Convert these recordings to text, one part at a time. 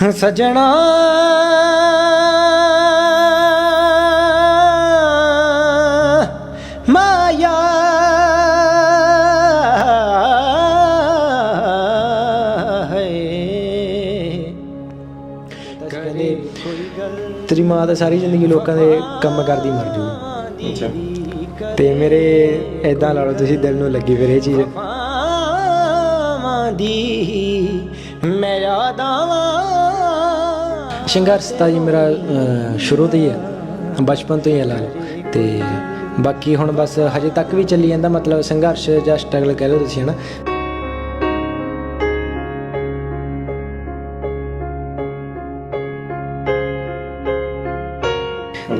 ਸਜਣਾ ਮਾਇਆ ਤੇਰੀ ਮਾਂ ਤਾਂ ਸਾਰੀ ਜ਼ਿੰਦਗੀ ਲੋਕਾਂ ਦੇ ਕੰਮ ਕਰਦੀ ਮਰ ਜੂ। ਤੇ ਮੇਰੇ ਐਦਾਂ ਲਾ ਲਓ ਤੁਸੀਂ ਦਿਲ ਨੂੰ ਲੱਗੀ ਫਿਰ ਇਹ ਚੀਜ਼। ਦੀ ਮੈਂ ਯਾਦਾਂ ਸੰਘਰਸ਼ ਤਾਂ ਜੀ ਮੇਰਾ ਸ਼ੁਰੂ ਤੋਂ ਹੀ ਹੈ ਬਚਪਨ ਤੋਂ ਹੀ ਹੈ ਲਾ ਲਓ ਤੇ ਬਾਕੀ ਹੁਣ ਬਸ ਹਜੇ ਤੱਕ ਵੀ ਚੱਲੀ ਜਾਂਦਾ ਮਤਲਬ ਸੰਘਰਸ਼ ਜਾਂ ਸਟਰਗਲ ਕਹਿ ਲਓ ਤੁਸੀਂ ਹਨਾ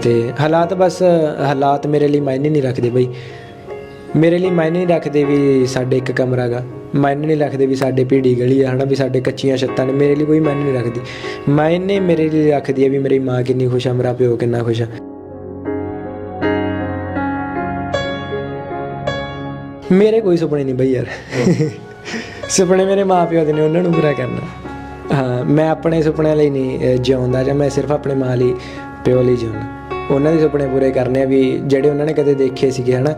ਤੇ ਹਾਲਾਤ ਬਸ ਹਾਲਾਤ ਮੇਰੇ ਲਈ ਮਾਇਨੇ ਨਹੀਂ ਰੱਖਦੇ ਬਈ ਮੇਰੇ ਲਈ ਮਾਇਨੇ ਨਹੀਂ ਰੱਖਦੇ ਵੀ ਸਾਡੇ ਇੱਕ ਕਮਰਾ ਗਾ ਮਾਇਨੇ ਨਹੀਂ ਰੱਖਦੇ ਵੀ ਸਾਡੇ ਪੀੜੀ ਗਲੀ ਆ, ਹਨਾ, ਵੀ ਸਾਡੇ ਕੱਚੀਆਂ ਛੱਤਾਂ ਨੇ, ਮੇਰੇ ਲਈ ਕੋਈ ਮਾਇਨੇ ਨਹੀਂ ਰੱਖਦੀ। ਮਾਇਨੇ ਮੇਰੇ ਲਈ ਰੱਖਦੀ ਹੈ ਵੀ ਮੇਰੀ ਮਾਂ ਕਿੰਨੀ ਖੁਸ਼ ਆ, ਮੇਰਾ ਪਿਓ ਕਿੰਨਾ ਖੁਸ਼ ਆ। ਮੇਰੇ ਕੋਈ ਸੁਪਨੇ ਨਹੀਂ ਬਈ ਯਾਰ। ਸੁਪਨੇ ਮੇਰੇ ਮਾਪਿਓ ਦੇ ਨੇ, ਉਹਨਾਂ ਨੂੰ ਪੂਰਾ ਕਰਨਾ। ਹਾਂ, ਮੈਂ ਆਪਣੇ ਸੁਪਨਿਆਂ ਲਈ ਨਹੀਂ ਜਿਉਂਦਾ ਜਾਂ ਮੈਂ ਸਿਰਫ ਆਪਣੇ ਮਾਂ ਲਈ, ਪਿਓ ਲਈ ਜਿਉਂਦਾ। ਉਹਨਾਂ ਦੇ ਸੁਪਨੇ ਪੂਰੇ ਕਰਨੇ ਆ ਵੀ ਜਿਹੜੇ ਉਹਨਾਂ ਨੇ ਕਦੇ ਦੇਖੇ ਸੀਗੇ, ਹਨਾ।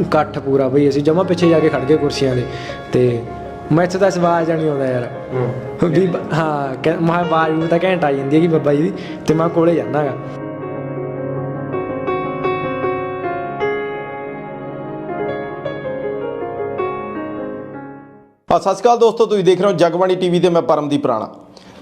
ਇਕੱਠ ਪੂਰਾ ਬਈ ਅਸੀਂ ਜਮਾ ਪਿੱਛੇ ਜਾ ਕੇ ਖੜ ਗਏ ਕੁਰਸੀਆਂ ਦੇ ਤੇ ਮੈਥੋਂ ਤਾਂ ਸਵਾਲ ਨਹੀਂ ਆਉਂਦਾ ਯਾਰ। ਵੀ ਹਾਂ ਕਹਿ- ਮੈਂ ਆਵਾਜ਼ ਨੂੰ ਤਾਂ ਘੈਂਟ ਆ ਜਾਂਦੀ ਹੈ ਕਿ ਬੱਬਾ ਜੀ ਦੀ ਤੇ ਮੈਂ ਕੋਲੇ ਜਾਣਾਗਾ ਆ ਸਤਿ ਸ਼੍ਰੀ ਅਕਾਲ ਦੋਸਤੋ ਤੁਸੀਂ ਦੇਖ ਰਹੇ ਹੋ ਜਗਬਾਣੀ ਟੀਵੀ ਤੇ ਮੈਂ ਪਰਮਦੀਪ ਰਾਣਾ।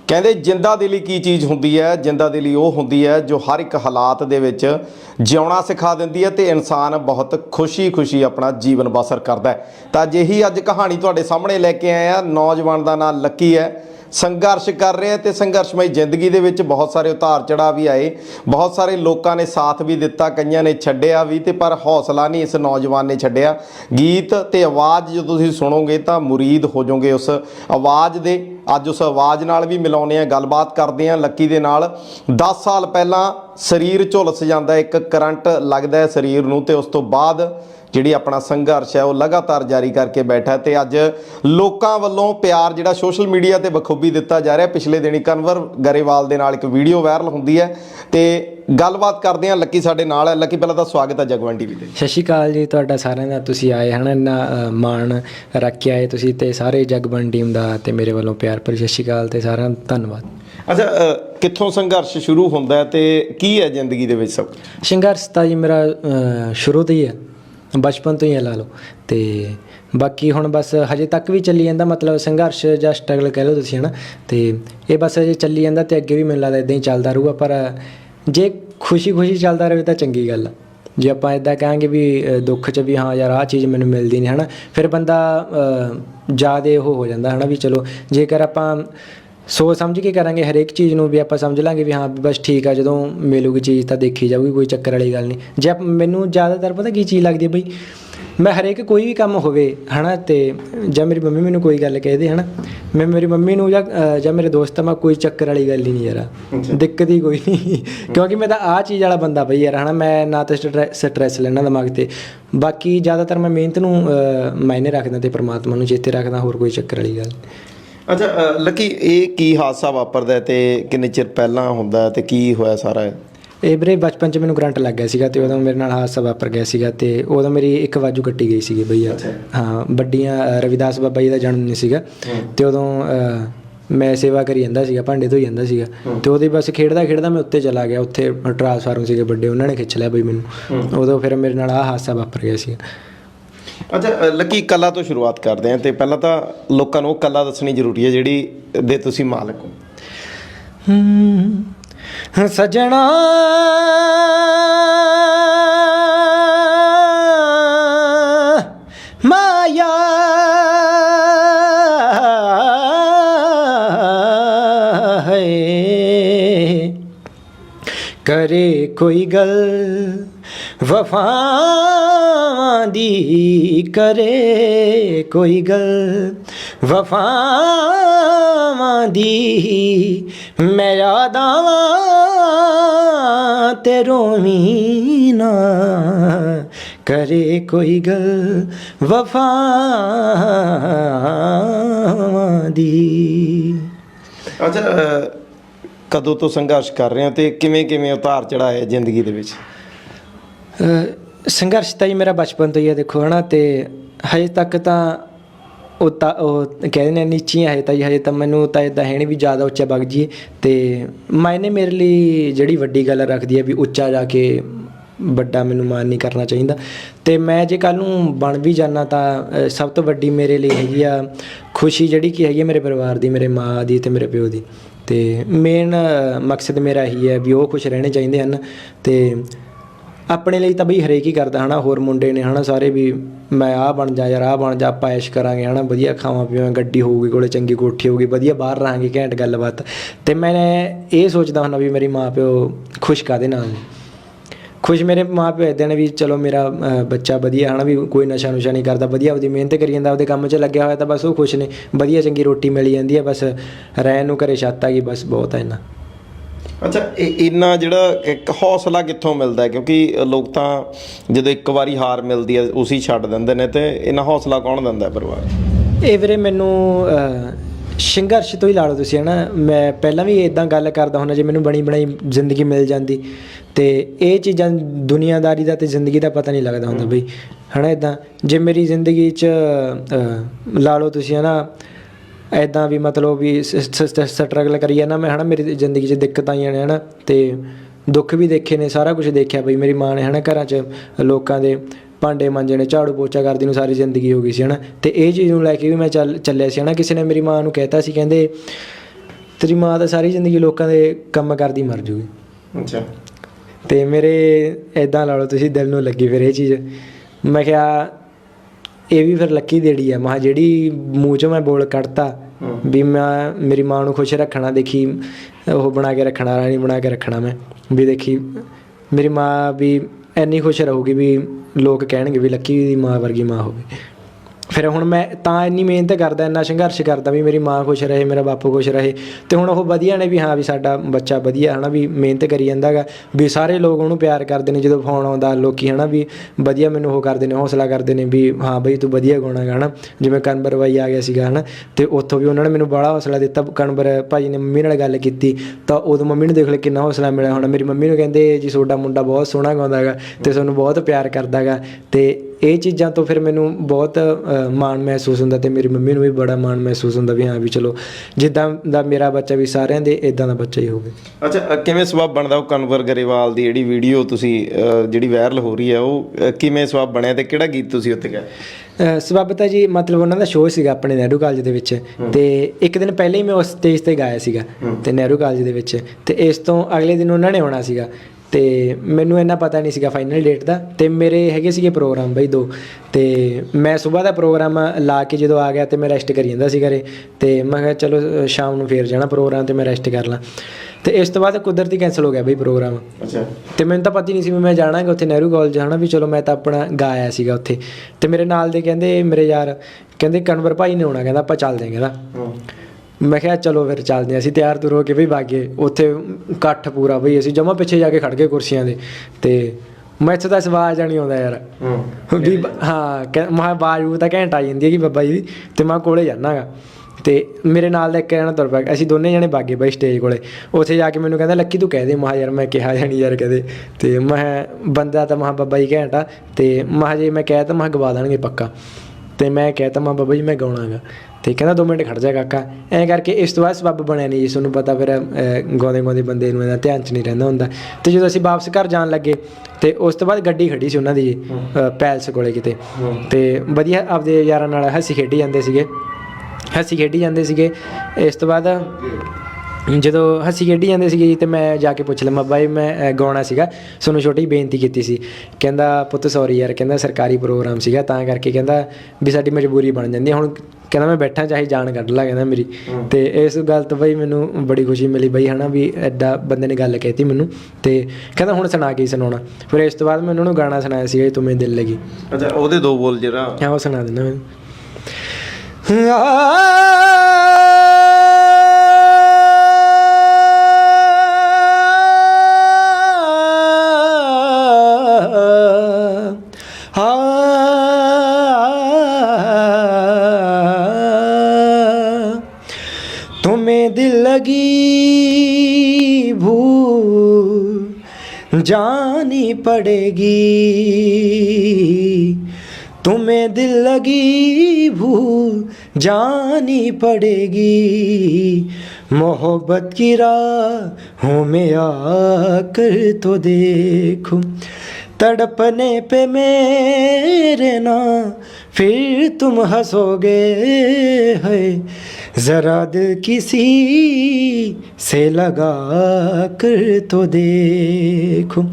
ਕਹਿੰਦੇ ਜਿੰਦਾ ਦਿਲੀ ਕੀ ਚੀਜ਼ ਹੁੰਦੀ ਹੈ? ਜਿੰਦਾ ਦਿਲੀ ਉਹ ਹੁੰਦੀ ਹੈ ਜੋ ਹਰ ਇੱਕ ਹਾਲਾਤ ਦੇ ਵਿੱਚ ਜਿਉਣਾ ਸਿਖਾ ਦਿੰਦੀ ਹੈ ਤੇ ਇਨਸਾਨ ਬਹੁਤ ਖੁਸ਼ੀ-ਖੁਸ਼ੀ ਆਪਣਾ ਜੀਵਨ ਬਸਰ ਕਰਦਾ ਹੈ। ਤਾਂ ਅਜਿਹੀ ਅੱਜ ਕਹਾਣੀ ਤੁਹਾਡੇ ਸਾਹਮਣੇ ਲੈ ਕੇ ਆਏ ਆ ਨੌਜਵਾਨ ਦਾ ਨਾਮ ਲੱਕੀ ਹੈ। ਸੰਘਰਸ਼ ਕਰ ਰਿਹਾ ਤੇ ਸੰਘਰਸ਼ਮਈ ਜ਼ਿੰਦਗੀ ਦੇ ਵਿੱਚ ਬਹੁਤ ਸਾਰੇ ਉਤਾਰ ਚੜ੍ਹਾਅ ਵੀ ਆਏ। ਬਹੁਤ ਸਾਰੇ ਲੋਕਾਂ ਨੇ ਸਾਥ ਵੀ ਦਿੱਤਾ, ਕਈਆਂ ਨੇ ਛੱਡਿਆ ਵੀ ਤੇ ਪਰ ਹੌਸਲਾ ਨਹੀਂ ਇਸ ਨੌਜਵਾਨ ਨੇ ਛੱਡਿਆ। ਗੀਤ ਤੇ ਆਵਾਜ਼ ਜਦੋਂ ਤੁਸੀਂ ਸੁਣੋਗੇ ਤਾਂ ਮੁਰੀਦ ਹੋ ਜਾਓਗੇ ਉਸ ਆਵਾਜ਼ ਦੇ। ਅੱਜ ਉਸ ਆਵਾਜ਼ ਨਾਲ ਵੀ ਮਿਲਾਉਂਦੇ ਆ ਗੱਲਬਾਤ ਕਰਦੇ ਆ ਲੱਕੀ ਦੇ ਨਾਲ। 10 ਸਾਲ ਪਹਿਲਾਂ ਸਰੀਰ ਝੁਲਸ ਜਾਂਦਾ, ਇੱਕ ਕਰੰਟ ਲੱਗਦਾ ਹੈ ਸਰੀਰ ਨੂੰ ਤੇ ਉਸ ਤੋਂ ਬਾਅਦ ਜਿਹੜੀ ਆਪਣਾ ਸੰਘਰਸ਼ ਹੈ ਉਹ ਲਗਾਤਾਰ ਜਾਰੀ ਕਰਕੇ ਬੈਠਾ ਤੇ ਅੱਜ ਲੋਕਾਂ ਵੱਲੋਂ ਪਿਆਰ ਜਿਹੜਾ ਸੋਸ਼ਲ ਮੀਡੀਆ ਤੇ ਬਖੂਬੀ ਦਿੱਤਾ ਜਾ ਰਿਹਾ। ਪਿਛਲੇ ਦਿਨੀ ਕਨਵਰ ਗਰੇਵਾਲ ਦੇ ਨਾਲ ਇੱਕ ਵੀਡੀਓ ਵਾਇਰਲ ਹੁੰਦੀ ਹੈ ਤੇ ਗੱਲਬਾਤ ਕਰਦੇ ਹਾਂ। ਲੱਕੀ ਸਾਡੇ ਨਾਲ ਹੈ। ਲੱਕੀ ਪਹਿਲਾਂ ਤਾਂ ਸਵਾਗਤ ਹੈ ਜਗਵੰਤ ਟੀਵੀ ਤੇ। ਸਤਿ ਸ਼੍ਰੀ ਅਕਾਲ ਜੀ। ਤੁਹਾਡਾ ਸਾਰਿਆਂ ਦਾ ਤੁਸੀਂ ਆਏ ਹਨ ਇੰਨਾ ਮਾਣ ਰੱਖ ਕੇ ਆਏ ਤੁਸੀਂ ਤੇ ਸਾਰੇ ਜਗਬਨ ਟੀਮ ਦਾ ਤੇ ਮੇਰੇ ਵੱਲੋਂ ਪਿਆਰ ਭਰੀ ਸਤਿ ਸ਼੍ਰੀ ਅਕਾਲ ਤੇ ਸਾਰਿਆਂ ਦਾ ਧੰਨਵਾਦ। ਅੱਛਾ ਕਿੱਥੋਂ ਸੰਘਰਸ਼ ਸ਼ੁਰੂ ਹੁੰਦਾ ਤੇ ਕੀ ਹੈ ਜ਼ਿੰਦਗੀ ਦੇ ਵਿੱਚ ਸਭ? ਸੰਘਰਸ਼ ਤਾਂ ਜੀ ਮੇਰਾ ਸ਼ੁਰੂ ਤੋਂ ਹੀ ਹੈ। ਬਚਪਨ ਤੋਂ ਹੀ ਹੈ ਲਾ ਲਓ। ਤੇ ਬਾਕੀ ਹੁਣ ਬਸ ਹਜੇ ਤੱਕ ਵੀ ਚੱਲੀ ਜਾਂਦਾ, ਮਤਲਬ ਸੰਘਰਸ਼ ਜਾਂ ਸਟਰਗਲ ਕਹਿ ਲਓ ਤੁਸੀਂ ਹਨਾ। ਤੇ ਇਹ ਬਸ ਅਜੇ ਚੱਲੀ ਜਾਂਦਾ ਤੇ ਅੱਗੇ ਵੀ ਮੈਨੂੰ ਲੱਗਦਾ ਇਦਾਂ ਹੀ ਚੱਲਦਾ ਰਹੂਗਾ, ਪਰ ਜੇ ਖੁਸ਼ੀ-ਖੁਸ਼ੀ ਚੱਲਦਾ ਰਹੇ ਤਾਂ ਚੰਗੀ ਗੱਲ ਆ। ਜੇ ਆਪਾਂ ਇਦਾਂ ਕਹਾਂਗੇ ਵੀ ਦੁੱਖ 'ਚ ਵੀ ਹਾਂ ਯਾਰ ਆਹ ਚੀਜ਼ ਮੈਨੂੰ ਮਿਲਦੀ ਨਹੀਂ ਹਨਾ, ਫਿਰ ਬੰਦਾ ਜਿਆਦੇ ਉਹ ਹੋ ਜਾਂਦਾ ਹਨਾ ਵੀ ਚਲੋ, ਜੇਕਰ ਆਪਾਂ ਸੋਚ ਸਮਝ ਕੇ ਕਰਾਂਗੇ ਹਰੇਕ ਚੀਜ਼ ਨੂੰ ਵੀ ਆਪਾਂ ਸਮਝ ਲਾਂਗੇ ਵੀ ਹਾਂ ਬਸ ਠੀਕ ਆ ਜਦੋਂ ਮਿਲੂਗੀ ਚੀਜ਼ ਤਾਂ ਦੇਖੀ ਜਾਊਗੀ ਕੋਈ ਚੱਕਰ ਵਾਲੀ ਗੱਲ ਨਹੀਂ। ਜੇ ਮੈਨੂੰ ਜ਼ਿਆਦਾਤਰ ਪਤਾ ਕੀ ਚੀਜ਼ ਲੱਗਦੀ ਹੈ ਬਈ ਮੈਂ ਹਰੇਕ ਕੋਈ ਵੀ ਕੰਮ ਹੋਵੇ ਹਨਾ ਤੇ ਜਾਂ ਮੇਰੀ ਮੰਮੀ ਮੈਨੂੰ ਕੋਈ ਗੱਲ ਕਹਿ ਦੇ ਹਨਾ ਮੈਂ ਮੇਰੀ ਮੰਮੀ ਨੂੰ ਜਾਂ ਜਾਂ ਮੇਰੇ ਦੋਸਤਾਂ ਮੈਂ ਕੋਈ ਚੱਕਰ ਵਾਲੀ ਗੱਲ ਹੀ ਨਹੀਂ ਯਾਰ। ਦਿੱਕਤ ਹੀ ਕੋਈ ਨਹੀਂ। ਕਿਉਂਕਿ ਮੈਂ ਤਾਂ ਆਹ ਚੀਜ਼ ਵਾਲਾ ਬੰਦਾ ਬਈ ਯਾਰ ਹਨਾ ਮੈਂ ਨਾ ਤਾਂ ਸਟ੍ਰੈਸ ਲੈਣਾ ਦਿਮਾਗ ਤੇ। ਬਾਕੀ ਜ਼ਿਆਦਾਤਰ ਮੈਂ ਮਿਹਨਤ ਨੂੰ ਮਾਇਨੇ ਰੱਖਦਾ ਤੇ ਪ੍ਰਮਾਤਮਾ ਨੂੰ ਚੇਤੇ ਰੱਖਦਾ ਹੋਰ ਕੋਈ ਚੱਕਰ ਵਾਲੀ ਗੱਲ ਨਹੀਂ। ਅੱਛਾ ਅ, ਲੱਕੀ ਇਹ ਕੀ ਹਾਦਸਾ ਵਾਪਰਦਾ ਹੈ ਤੇ ਕਿੰਨੇ ਚਿਰ ਪਹਿਲਾਂ ਹੁੰਦਾ ਹੈ ਤੇ ਕੀ ਹੋਇਆ ਸਾਰਾ ਇਹ? ਇਹ ਵੀਰੇ ਬਚਪਨ 'ਚ ਮੈਨੂੰ ਕਰੰਟ ਲੱਗ ਗਿਆ ਸੀਗਾ ਤੇ ਉਦੋਂ ਮੇਰੇ ਨਾਲ ਹਾਦਸਾ ਵਾਪਰ ਗਿਆ ਸੀਗਾ ਤੇ ਉਦੋਂ ਮੇਰੀ ਇੱਕ ਵਾਜੂ ਕੱਟੀ ਗਈ ਸੀਗੀ ਬਈ ਯਾਰ ਹਾਂ ਵੱਡੀਆਂ ਅ, ਰਵਿਦਾਸ ਬਾਬਾ ਜੀ ਦਾ ਜਨਮ ਦਿਨ ਸੀਗਾ ਤੇ ਉਦੋਂ ਅ, ਮੈਂ ਸੇਵਾ ਕਰੀ ਜਾਂਦਾ ਸੀਗਾ ਭਾਂਡੇ ਧੋਈ ਜਾਂਦਾ ਸੀਗਾ ਤੇ ਉਹਦੇ ਬਸ ਖੇਡਦਾ ਖੇਡਦਾ ਮੈਂ ਉੱਤੇ ਚਲਾ ਗਿਆ ਉੱਥੇ ਟਰਾਂਸਫਾਰਮ ਸੀਗੇ ਵੱਡੇ ਉਹਨਾਂ ਨੇ ਖਿੱਚ ਲਿਆ ਬਈ ਮੈਨੂੰ। ਉਦੋਂ ਫਿਰ ਮੇਰੇ ਨਾਲ ਆਹ ਹਾਦਸਾ ਵਾਪਰ ਗਿਆ ਸੀਗਾ। ਅੱਛਾ ਲੱਕੀ, ਕਲਾ ਤੋਂ ਸ਼ੁਰੂਆਤ ਕਰਦੇ ਹਾਂ ਤੇ ਪਹਿਲਾਂ ਤਾਂ ਲੋਕਾਂ ਨੂੰ ਉਹ ਕਲਾ ਦੱਸਣੀ ਜ਼ਰੂਰੀ ਹੈ ਜਿਹੜੀ ਦੇ ਤੁਸੀਂ ਮਾਲਕ ਹੋ। ਹੂੰ ਸਜਣਾ। ਮਾਇਆ। ਹੈ ਕਰੇ ਕੋਈ ਗੱਲ ਵਫਾਵਾਂ ਦੀ ਕਰੇ ਕੋਈ ਗੱਲ। ਵਫਾਵਾਂ ਦੀ ਮੈਂ ਯਾਦਾਂ ਤੇ ਰੋਵੀਂ ਨਾ ਕਰੇ ਕੋਈ ਗੱਲ। ਵਫਾਵਾਂ ਦੀ। ਅੱਛਾ ਕਦੋਂ ਤੋਂ ਸੰਘਰਸ਼ ਕਰ ਰਹੇ ਹੋ ਤੇ ਕਿਵੇਂ ਕਿਵੇਂ ਉਤਾਰ ਚੜਾਏ ਜ਼ਿੰਦਗੀ ਦੇ ਵਿੱਚ? ਸੰਘਰਸ਼ ਤਾਂ ਹੀ ਮੇਰਾ ਬਚਪਨ ਤੋਂ ਹੀ ਹੈ, ਦੇਖੋ ਹਨਾ, ਤੇ ਹਜੇ ਤੱਕ ਤਾਂ ਉਹ ਤਾਂ ਉਹ ਕਹਿੰਦੇ ਨੇ ਨੀਚੀਆਂ ਹਜੇ ਤਾਂ ਜੀ, ਹਜੇ ਤਾਂ ਮੈਨੂੰ ਤਾਂ ਇਦਾਂ ਹੈ ਨਹੀਂ ਵੀ ਜ਼ਿਆਦਾ ਉੱਚਾ ਵਗ ਜੀ ਤੇ ਮਾਇਨੇ ਮੇਰੇ ਲਈ ਜਿਹੜੀ ਵੱਡੀ ਗੱਲ ਰੱਖਦੀ ਹੈ ਵੀ ਉੱਚਾ ਜਾ ਕੇ ਵੱਡਾ ਮੈਨੂੰ ਮਾਨ ਨਹੀਂ ਕਰਨਾ ਚਾਹੀਦਾ। ਤੇ ਮੈਂ ਜੇ ਕੱਲ ਨੂੰ ਬਣ ਵੀ ਜਾਣਾ ਤਾਂ ਸਭ ਤੋਂ ਵੱਡੀ ਮੇਰੇ ਲਈ ਹੈਗੀ ਆ ਖੁਸ਼ੀ ਜਿਹੜੀ ਕਿ ਹੈਗੀ ਆ ਮੇਰੇ ਪਰਿਵਾਰ ਦੀ, ਮੇਰੇ ਮਾਂ ਦੀ ਤੇ ਮੇਰੇ ਪਿਓ ਦੀ। ਤੇ ਮੇਨ ਮਕਸਦ ਮੇਰਾ ਇਹੀ ਹੈ ਵੀ ਉਹ ਖੁਸ਼ ਰਹਿਣੇ ਚਾਹੀਦੇ ਹਨ। ਤੇ ਆਪਣੇ ਲਈ ਤਾਂ ਬਈ ਹਰੇਕ ਹੀ ਕਰਦਾ, ਹਨਾ, ਹੋਰ ਮੁੰਡੇ ਨੇ, ਹਨਾ, ਸਾਰੇ ਵੀ ਮੈਂ ਆਹ ਬਣ ਜਾ, ਯਾਰ ਆਹ ਬਣ ਜਾ, ਆਪਾਂ ਐਸ਼ ਕਰਾਂਗੇ, ਹਨਾ, ਵਧੀਆ ਖਾਵਾਂ ਪੀਵਾਂ, ਗੱਡੀ ਹੋਊਗੀ ਕੋਲੇ, ਚੰਗੀ ਕੋਠੀ ਹੋਊਗੀ, ਵਧੀਆ ਬਾਹਰ ਰਹਾਂਗੇ, ਘੈਂਟ ਗੱਲਬਾਤ। ਤੇ ਮੈਂ ਇਹ ਸੋਚਦਾ ਹੁੰਦਾ ਵੀ ਮੇਰੀ ਮਾਂ ਪਿਓ ਖੁਸ਼ ਕਾਦੇ ਨਾਲ ਨੇ? ਖੁਸ਼ ਮੇਰੇ ਮਾਂ ਪਿਓ ਇਦਾਂ ਨੇ ਵੀ ਚਲੋ ਮੇਰਾ ਬੱਚਾ ਵਧੀਆ, ਹਨਾ, ਵੀ ਕੋਈ ਨਸ਼ਾ ਨੁਸ਼ਾ ਨਹੀਂ ਕਰਦਾ, ਵਧੀਆ ਆਪਦੀ ਮਿਹਨਤ ਕਰੀ ਜਾਂਦਾ, ਆਪਦੇ ਕੰਮ 'ਚ ਲੱਗਿਆ ਹੋਇਆ ਤਾਂ ਬਸ ਉਹ ਖੁਸ਼ ਨੇ। ਵਧੀਆ ਚੰਗੀ ਰੋਟੀ ਮਿਲੀ ਜਾਂਦੀ ਹੈ, ਬਸ ਰਹਿਣ ਨੂੰ ਘਰੇ ਛੱਤ ਆ ਗਈ, ਬਸ ਬਹੁਤ ਹੈ ਇੰਨਾ। ਅੱਛਾ ਇਹ ਇੰਨਾ ਜਿਹੜਾ ਇੱਕ ਹੌਸਲਾ ਕਿੱਥੋਂ ਮਿਲਦਾ? ਕਿਉਂਕਿ ਲੋਕ ਤਾਂ ਜਦੋਂ ਇੱਕ ਵਾਰੀ ਹਾਰ ਮਿਲਦੀ ਹੈ ਉਸੇ ਛੱਡ ਦਿੰਦੇ ਨੇ ਤੇ ਇੰਨਾ ਹੌਸਲਾ ਕੌਣ ਦਿੰਦਾ ਪਰਿਵਾਰ? ਇਹ ਵੀਰੇ ਮੈਨੂੰ ਸੰਘਰਸ਼ ਤੋਂ ਹੀ ਲਾ ਲਓ ਤੁਸੀਂ ਹਨਾ ਮੈਂ ਪਹਿਲਾਂ ਵੀ ਇਦਾਂ ਗੱਲ ਕਰਦਾ ਹੁੰਦਾ ਜੇ ਮੈਨੂੰ ਬਣੀ ਬਣਾਈ ਜ਼ਿੰਦਗੀ ਮਿਲ ਜਾਂਦੀ ਤੇ ਇਹ ਚੀਜ਼ਾਂ ਦੁਨੀਆਦਾਰੀ ਦਾ ਤੇ ਜ਼ਿੰਦਗੀ ਦਾ ਪਤਾ ਨਹੀਂ ਲੱਗਦਾ ਹੁੰਦਾ ਬਈ ਹਨਾ ਇਦਾਂ ਜੇ ਮੇਰੀ ਜ਼ਿੰਦਗੀ 'ਚ ਲਾ ਲਓ ਤੁਸੀਂ ਹਨਾ ਐਦਾਂ ਵੀ ਮਤਲਬ ਵੀ ਸਟਰਗਲ ਕਰੀ ਨਾ ਮੈਂ ਹਨਾ ਮੇਰੀ ਜ਼ਿੰਦਗੀ 'ਚ ਦਿੱਕਤਾਂ ਆਈਆਂ ਨੇ ਹਨਾ ਤੇ ਦੁੱਖ ਵੀ ਦੇਖੇ ਨੇ ਸਾਰਾ ਕੁਝ ਦੇਖਿਆ ਬਈ ਮੇਰੀ ਮਾਂ ਨੇ ਹਨਾ ਘਰਾਂ 'ਚ ਲੋਕਾਂ ਦੇ ਭਾਂਡੇ ਮਾਂਜਣੇ ਝਾੜੂ ਪੋਚਾ ਕਰਦੀ ਨੂੰ ਸਾਰੀ ਜ਼ਿੰਦਗੀ ਹੋ ਗਈ ਸੀ ਹਨਾ ਤੇ ਇਹ ਚੀਜ਼ ਨੂੰ ਲੈ ਕੇ ਵੀ ਮੈਂ ਚੱਲ ਚੱਲਿਆ ਸੀ ਹਨਾ ਕਿਸੇ ਨੇ ਮੇਰੀ ਮਾਂ ਨੂੰ ਕਹਿਤਾ ਸੀ ਕਹਿੰਦੇ ਤੇਰੀ ਮਾਂ ਤਾਂ ਸਾਰੀ ਜ਼ਿੰਦਗੀ ਲੋਕਾਂ ਦੇ ਕੰਮ ਕਰਦੀ ਮਰ ਜੂਗੀ। ਅੱਛਾ। ਤੇ ਮੇਰੇ ਐਦਾਂ ਲਾ ਲਓ ਤੁਸੀਂ ਦਿਲ ਨੂੰ ਲੱਗੀ ਫਿਰ ਇਹ ਚੀਜ਼। ਮੈਂ ਕਿਹਾ ਇਹ ਵੀ ਫਿਰ ਲੱਕੀ ਦੇੜੀ ਆ। ਮਹਾ ਜਿਹੜੀ ਮੂੰਹ ਚੋਂ ਮੈਂ ਬੋਲ ਕੱਢਤਾ ਵੀ ਮੈਂ ਮੇਰੀ ਮਾਂ ਨੂੰ ਖੁਸ਼ ਰੱਖਣਾ ਦੇਖੀ ਉਹ ਬਣਾ ਕੇ ਰੱਖਣਾ ਰਾਣੀ ਬਣਾ ਕੇ ਰੱਖਣਾ ਮੈਂ। ਵੀ ਦੇਖੀ ਮੇਰੀ ਮਾਂ ਵੀ ਇੰਨੀ ਖੁਸ਼ ਰਹੂਗੀ ਵੀ ਲੋਕ ਕਹਿਣਗੇ ਵੀ ਲੱਕੀ ਦੀ ਮਾਂ ਵਰਗੀ ਮਾਂ ਹੋਵੇ। ਫਿਰ ਹੁਣ ਮੈਂ ਤਾਂ ਇੰਨੀ ਮਿਹਨਤ ਕਰਦਾ, ਇੰਨਾ ਸੰਘਰਸ਼ ਕਰਦਾ ਵੀ ਮੇਰੀ ਮਾਂ ਖੁਸ਼ ਰਹੇ, ਮੇਰਾ ਬਾਪੂ ਖੁਸ਼ ਰਹੇ ਤੇ ਹੁਣ ਉਹ ਵਧੀਆ ਨੇ ਵੀ ਹਾਂ ਵੀ ਸਾਡਾ ਬੱਚਾ ਵਧੀਆ ਹਨਾ ਵੀ ਮਿਹਨਤ ਕਰੀ ਜਾਂਦਾਗਾ ਵੀ ਸਾਰੇ ਲੋਕ ਉਹਨੂੰ ਪਿਆਰ ਕਰਦੇ ਨੇ ਜਦੋਂ ਫੋਨ ਆਉਂਦਾ ਲੋਕੀ ਹਨਾ ਵੀ ਵਧੀਆ ਮੈਨੂੰ ਉਹ ਕਰਦੇ ਨੇ, ਹੌਸਲਾ ਕਰਦੇ ਨੇ ਵੀ ਹਾਂ ਬਈ ਤੂੰ ਵਧੀਆ ਗਾਉਣਾ ਗਾ ਹਨਾ, ਜਿਵੇਂ ਕਨਵਰ ਬਾਈ ਆ ਗਿਆ ਸੀਗਾ ਹਨਾ ਤੇ ਉੱਥੋਂ ਵੀ ਉਹਨਾਂ ਨੇ ਮੈਨੂੰ ਬੜਾ ਹੌਸਲਾ ਦਿੱਤਾ, ਕਨਵਰ ਭਾਜੀ ਨੇ ਮੰਮੀ ਨਾਲ ਗੱਲ ਕੀਤੀ ਤਾਂ ਉਦੋਂ ਮੰਮੀ ਨੂੰ ਦੇਖ ਲੈ ਕਿੰਨਾ ਹੌਸਲਾ ਮਿਲਿਆ ਹੁਣ, ਮੇਰੀ ਮੰਮੀ ਨੂੰ ਕਹਿੰਦੇ ਜੀ ਤੁਹਾਡਾ ਮੁੰਡਾ ਬਹੁਤ ਸੋਹਣਾ ਗਾਉਂਦਾ ਹੈਗਾ ਤੇ ਤੁਹਾਨੂੰ ਬਹੁਤ ਪਿਆਰ ਕਰਦਾ ਹੈਗਾ ਤੇ ਇਹ ਚੀਜ਼ਾਂ ਤੋਂ ਫਿਰ ਮੈਨੂੰ ਬਹੁਤ ਮਾਣ ਮਹਿਸੂਸ ਹੁੰਦਾ ਤੇ ਮੇਰੀ ਮੰਮੀ ਨੂੰ ਵੀ ਬੜਾ ਮਾਣ ਮਹਿਸੂਸ ਹੁੰਦਾ ਵੀ ਹਾਂ ਵੀ ਚਲੋ ਜਿੱਦਾਂ ਦਾ ਮੇਰਾ ਬੱਚਾ ਵੀ ਸਾਰਿਆਂ ਦੇ ਇਦਾਂ ਦਾ ਬੱਚਾ ਹੀ ਹੋਵੇ। ਅੱਛਾ ਕਿਵੇਂ ਸਵਾਬ ਬਣਦਾ ਉਹ ਕਨਵਰ ਗਰੇਵਾਲ ਦੀ ਜਿਹੜੀ ਵੀਡੀਓ ਤੁਸੀਂ ਜਿਹੜੀ ਵਾਇਰਲ ਹੋ ਰਹੀ ਹੈ ਉਹ ਕਿਵੇਂ ਸਵਾਬ ਬਣਿਆ ਤੇ ਕਿਹੜਾ ਗੀਤ ਤੁਸੀਂ ਉੱਤੇ ਗਾਇਆ? ਅ, ਸਬੱਬ ਤਾਂ ਜੀ ਮਤਲਬ ਉਹਨਾਂ ਦਾ ਸ਼ੋਅ ਸੀਗਾ ਆਪਣੇ ਨਹਿਰੂ ਕਾਲਜ ਦੇ ਵਿੱਚ ਤੇ ਇੱਕ ਦਿਨ ਪਹਿਲੇ ਹੀ ਮੈਂ ਉਸ ਸਟੇਜ ਤੇ ਗਾਇਆ ਸੀਗਾ ਤੇ ਨਹਿਰੂ ਕਾਲਜ ਦੇ ਵਿੱਚ ਤੇ ਇਸ ਤੋਂ ਅਗਲੇ ਦਿਨ ਉਹਨਾਂ ਨੇ ਆਉਣਾ ਸੀਗਾ ਤੇ ਮੈਨੂੰ ਇੰਨਾ ਪਤਾ ਨਹੀਂ ਸੀਗਾ ਫਾਈਨਲ ਡੇਟ ਦਾ ਤੇ ਮੇਰੇ ਹੈਗੇ ਸੀਗੇ ਪ੍ਰੋਗਰਾਮ ਬਈ ਦੋ ਤੇ ਮੈਂ ਸਵੇਰ ਦਾ ਪ੍ਰੋਗਰਾਮ ਲਾ ਕੇ ਜਦੋਂ ਆ ਗਿਆ ਤੇ ਮੈਂ ਰੈਸਟ ਕਰੀ ਜਾਂਦਾ ਸੀ ਘਰੇ ਤੇ ਮੈਂ ਕਿਹਾ ਚਲੋ ਸ਼ਾਮ ਨੂੰ ਫੇਰ ਜਾਣਾ ਪ੍ਰੋਗਰਾਮ ਤੇ ਮੈਂ ਰੈਸਟ ਕਰ ਲਾਂ। ਤੇ ਇਸ ਤੋਂ ਬਾਅਦ ਕੁਦਰਤੀ ਕੈਨਸਲ ਹੋ ਗਿਆ ਬਈ ਪ੍ਰੋਗਰਾਮ ਅੱਛਾ। ਤੇ ਮੈਨੂੰ ਤਾਂ ਪਤਾ ਹੀ ਨਹੀਂ ਸੀ ਵੀ ਮੈਂ ਜਾਣਾਗਾ ਉੱਥੇ ਨਹਿਰੂ ਕਾਲਜ ਹਨਾ ਵੀ ਚਲੋ ਮੈਂ ਤਾਂ ਆਪਣਾ ਗਾਇਆ ਸੀਗਾ ਉੱਥੇ। ਤੇ ਮੇਰੇ ਨਾਲ ਦੇ ਕਹਿੰਦੇ ਮੇਰੇ ਯਾਰ ਕਹਿੰਦੇ ਕਨਵਰ ਭਾਈ ਨੇ ਆਉਣਾ ਕਹਿੰਦਾ ਆਪਾਂ ਚੱਲਦੇ ਆਂ ਕਹਿੰਦਾ। ਮੈਂ ਕਿਹਾ ਚਲੋ ਫਿਰ ਚੱਲਦੇ ਹਾਂ। ਅਸੀਂ ਤਿਆਰ ਤੁਰ ਹੋ ਕੇ ਵੀ ਬਾਗੇ ਉੱਥੇ ਇਕੱਠ ਪੂਰਾ ਬਈ ਅਸੀਂ ਜਮਾ ਪਿੱਛੇ ਜਾ ਕੇ ਖੜ ਗਏ ਕੁਰਸੀਆਂ ਦੇ। ਤੇ ਮੈਥੋਂ ਤਾਂ ਸਵਾਜ ਨਹੀਂ ਆਉਂਦਾ ਯਾਰ। ਵੀ ਹਾਂ ਮੈਂ ਬਾਜੂ ਤਾਂ ਘੈਂਟ ਆ ਜਾਂਦੀ ਹੈ ਕਿ ਬੱਬਾ ਜੀ ਦੀ ਤੇ ਮੈਂ ਕੋਲੇ ਜਾਣਾਗਾ ਤੇ ਮੇਰੇ ਨਾਲ ਦਾ ਇੱਕ ਜਣਾ ਤੁਰ ਪਿਆ ਅਸੀਂ ਦੋਨੇ ਜਣੇ ਬਾਗੇ ਬਾਈ ਸਟੇਜ ਕੋਲੇ। ਉੱਥੇ ਜਾ ਕੇ ਮੈਨੂੰ ਕਹਿੰਦਾ ਲੱਕੀ ਤੂੰ ਕਹਿ ਦੇ। ਮਹਾ ਯਾਰ ਮੈਂ ਕਿਹਾ ਜਾਣੀ ਯਾਰ ਕਹਦੇ ਤੇ ਮੈਂ ਬੰਦਾ ਤਾਂ ਮਹਾ ਬੱਬਾ ਜੀ ਘੈਂਟ ਆ। ਤੇ ਮਹਾ ਜੇ ਮੈਂ ਕਹਿ ਤਾਂ ਮਹਾ ਗਵਾ ਦੇਣਗੇ ਪੱਕਾ। ਤੇ ਮੈਂ ਕਹਿਤਾ ਮਾ ਬਾਬਾ ਜੀ ਮੈਂ ਗਾਉਣਾਗਾ ਤੇ ਕਹਿੰਦਾ 2 ਮਿੰਟ ਖੜ ਜਾ ਕਾਕਾ। ਐਂ ਕਰਕੇ ਇਸ ਤੋਂ ਬਾਅਦ ਸਬੱਬ ਬਣਿਆ ਨਹੀਂ ਜੀ ਤੁਹਾਨੂੰ ਪਤਾ ਫਿਰ ਗਾਉਂਦੇ ਗਾਉਂਦੇ ਬੰਦੇ ਨੂੰ ਇਹਦਾ ਧਿਆਨ ਚ ਨਹੀਂ ਰਹਿੰਦਾ ਹੁੰਦਾ। ਤੇ ਜਦੋਂ ਅਸੀਂ ਵਾਪਸ ਘਰ ਜਾਣ ਲੱਗੇ ਤੇ ਉਸ ਤੋਂ ਬਾਅਦ ਗੱਡੀ ਖੜੀ ਸੀ ਉਹਨਾਂ ਦੀ ਜੀ, ਅ, ਪੈਲਸ ਕੋਲੇ ਕਿਤੇ। ਤੇ ਵਧੀਆ ਆਪਦੇ ਯਾਰਾਂ ਨਾਲ ਹੱਸੀ ਖੇਡੀ ਜਾਂਦੇ ਸੀਗੇ। ਹੱਸੀ ਖੇਡੀ ਜਾਂਦੇ ਸੀਗੇ। ਇਸ ਤੋਂ ਬਾਅਦ ਜਦੋਂ ਹੱਸੀ ਖੇਡੀ ਜਾਂਦੇ ਸੀਗੇ ਜੀ ਤੇ ਮੈਂ ਜਾ ਕੇ ਪੁੱਛ ਲਵਾਂ ਬਾਈ ਮੈਂ ਅ, ਗਾਉਣਾ ਸੀਗਾ। ਤੁਹਾਨੂੰ ਛੋਟੀ ਬੇਨਤੀ ਕੀਤੀ ਸੀ। ਕਹਿੰਦਾ ਪੁੱਤ ਸੌਰੀ ਯਾਰ। ਕਹਿੰਦਾ ਸਰਕਾਰੀ ਪ੍ਰੋਗਰਾਮ ਸੀਗਾ। ਤਾਂ ਕਰਕੇ ਕਹਿੰਦਾ ਵੀ ਸਾਡੀ ਮਜਬੂਰੀ ਬਣ ਜਾਂਦੀ ਹੁਣ ਕਹਿੰਦਾ ਮੈਂ ਬੈਠਾ ਚਾਹੇ ਜਾਨ ਕੱਢ ਲਾ ਕਹਿੰਦਾ ਮੇਰੀ। ਤੇ ਇਸ ਗੱਲ ਤੋਂ ਬਈ ਮੈਨੂੰ ਬੜੀ ਖੁਸ਼ੀ ਮਿਲੀ ਬਈ ਹਨਾ ਵੀ ਐਡਾ ਬੰਦੇ ਨੇ ਗੱਲ ਕਹਿਤੀ ਮੈਨੂੰ। ਤੇ ਕਹਿੰਦਾ ਹੁਣ ਸੁਣਾ ਕੇ ਸੁਣਾਉਣਾ? ਫਿਰ ਇਸ ਤੋਂ ਬਾਅਦ ਮੈਂ ਉਹਨਾਂ ਨੂੰ ਗਾਣਾ ਸੁਣਾਇਆ ਸੀਗਾ ਤੁਮੇ ਦਿਲ ਲਗੀ। ਅੱਛਾ ਉਹਦੇ ਦੋ ਬੋਲ ਜਿਹੜਾ ਹਾਂ ਉਹ ਸੁਣਾ ਦਿੰਦਾ ਮੈਂ। दिल जानी पड़ेगी। तुम्हें दिल लगी भूल जानी पड़ेगी। मोहब्बत की राह हूँ मैं आकर तो देखो। तड़पने पे मेरे ना फिर तुम हंसोगे है जरा दिल किसी से लगा कर तो देखो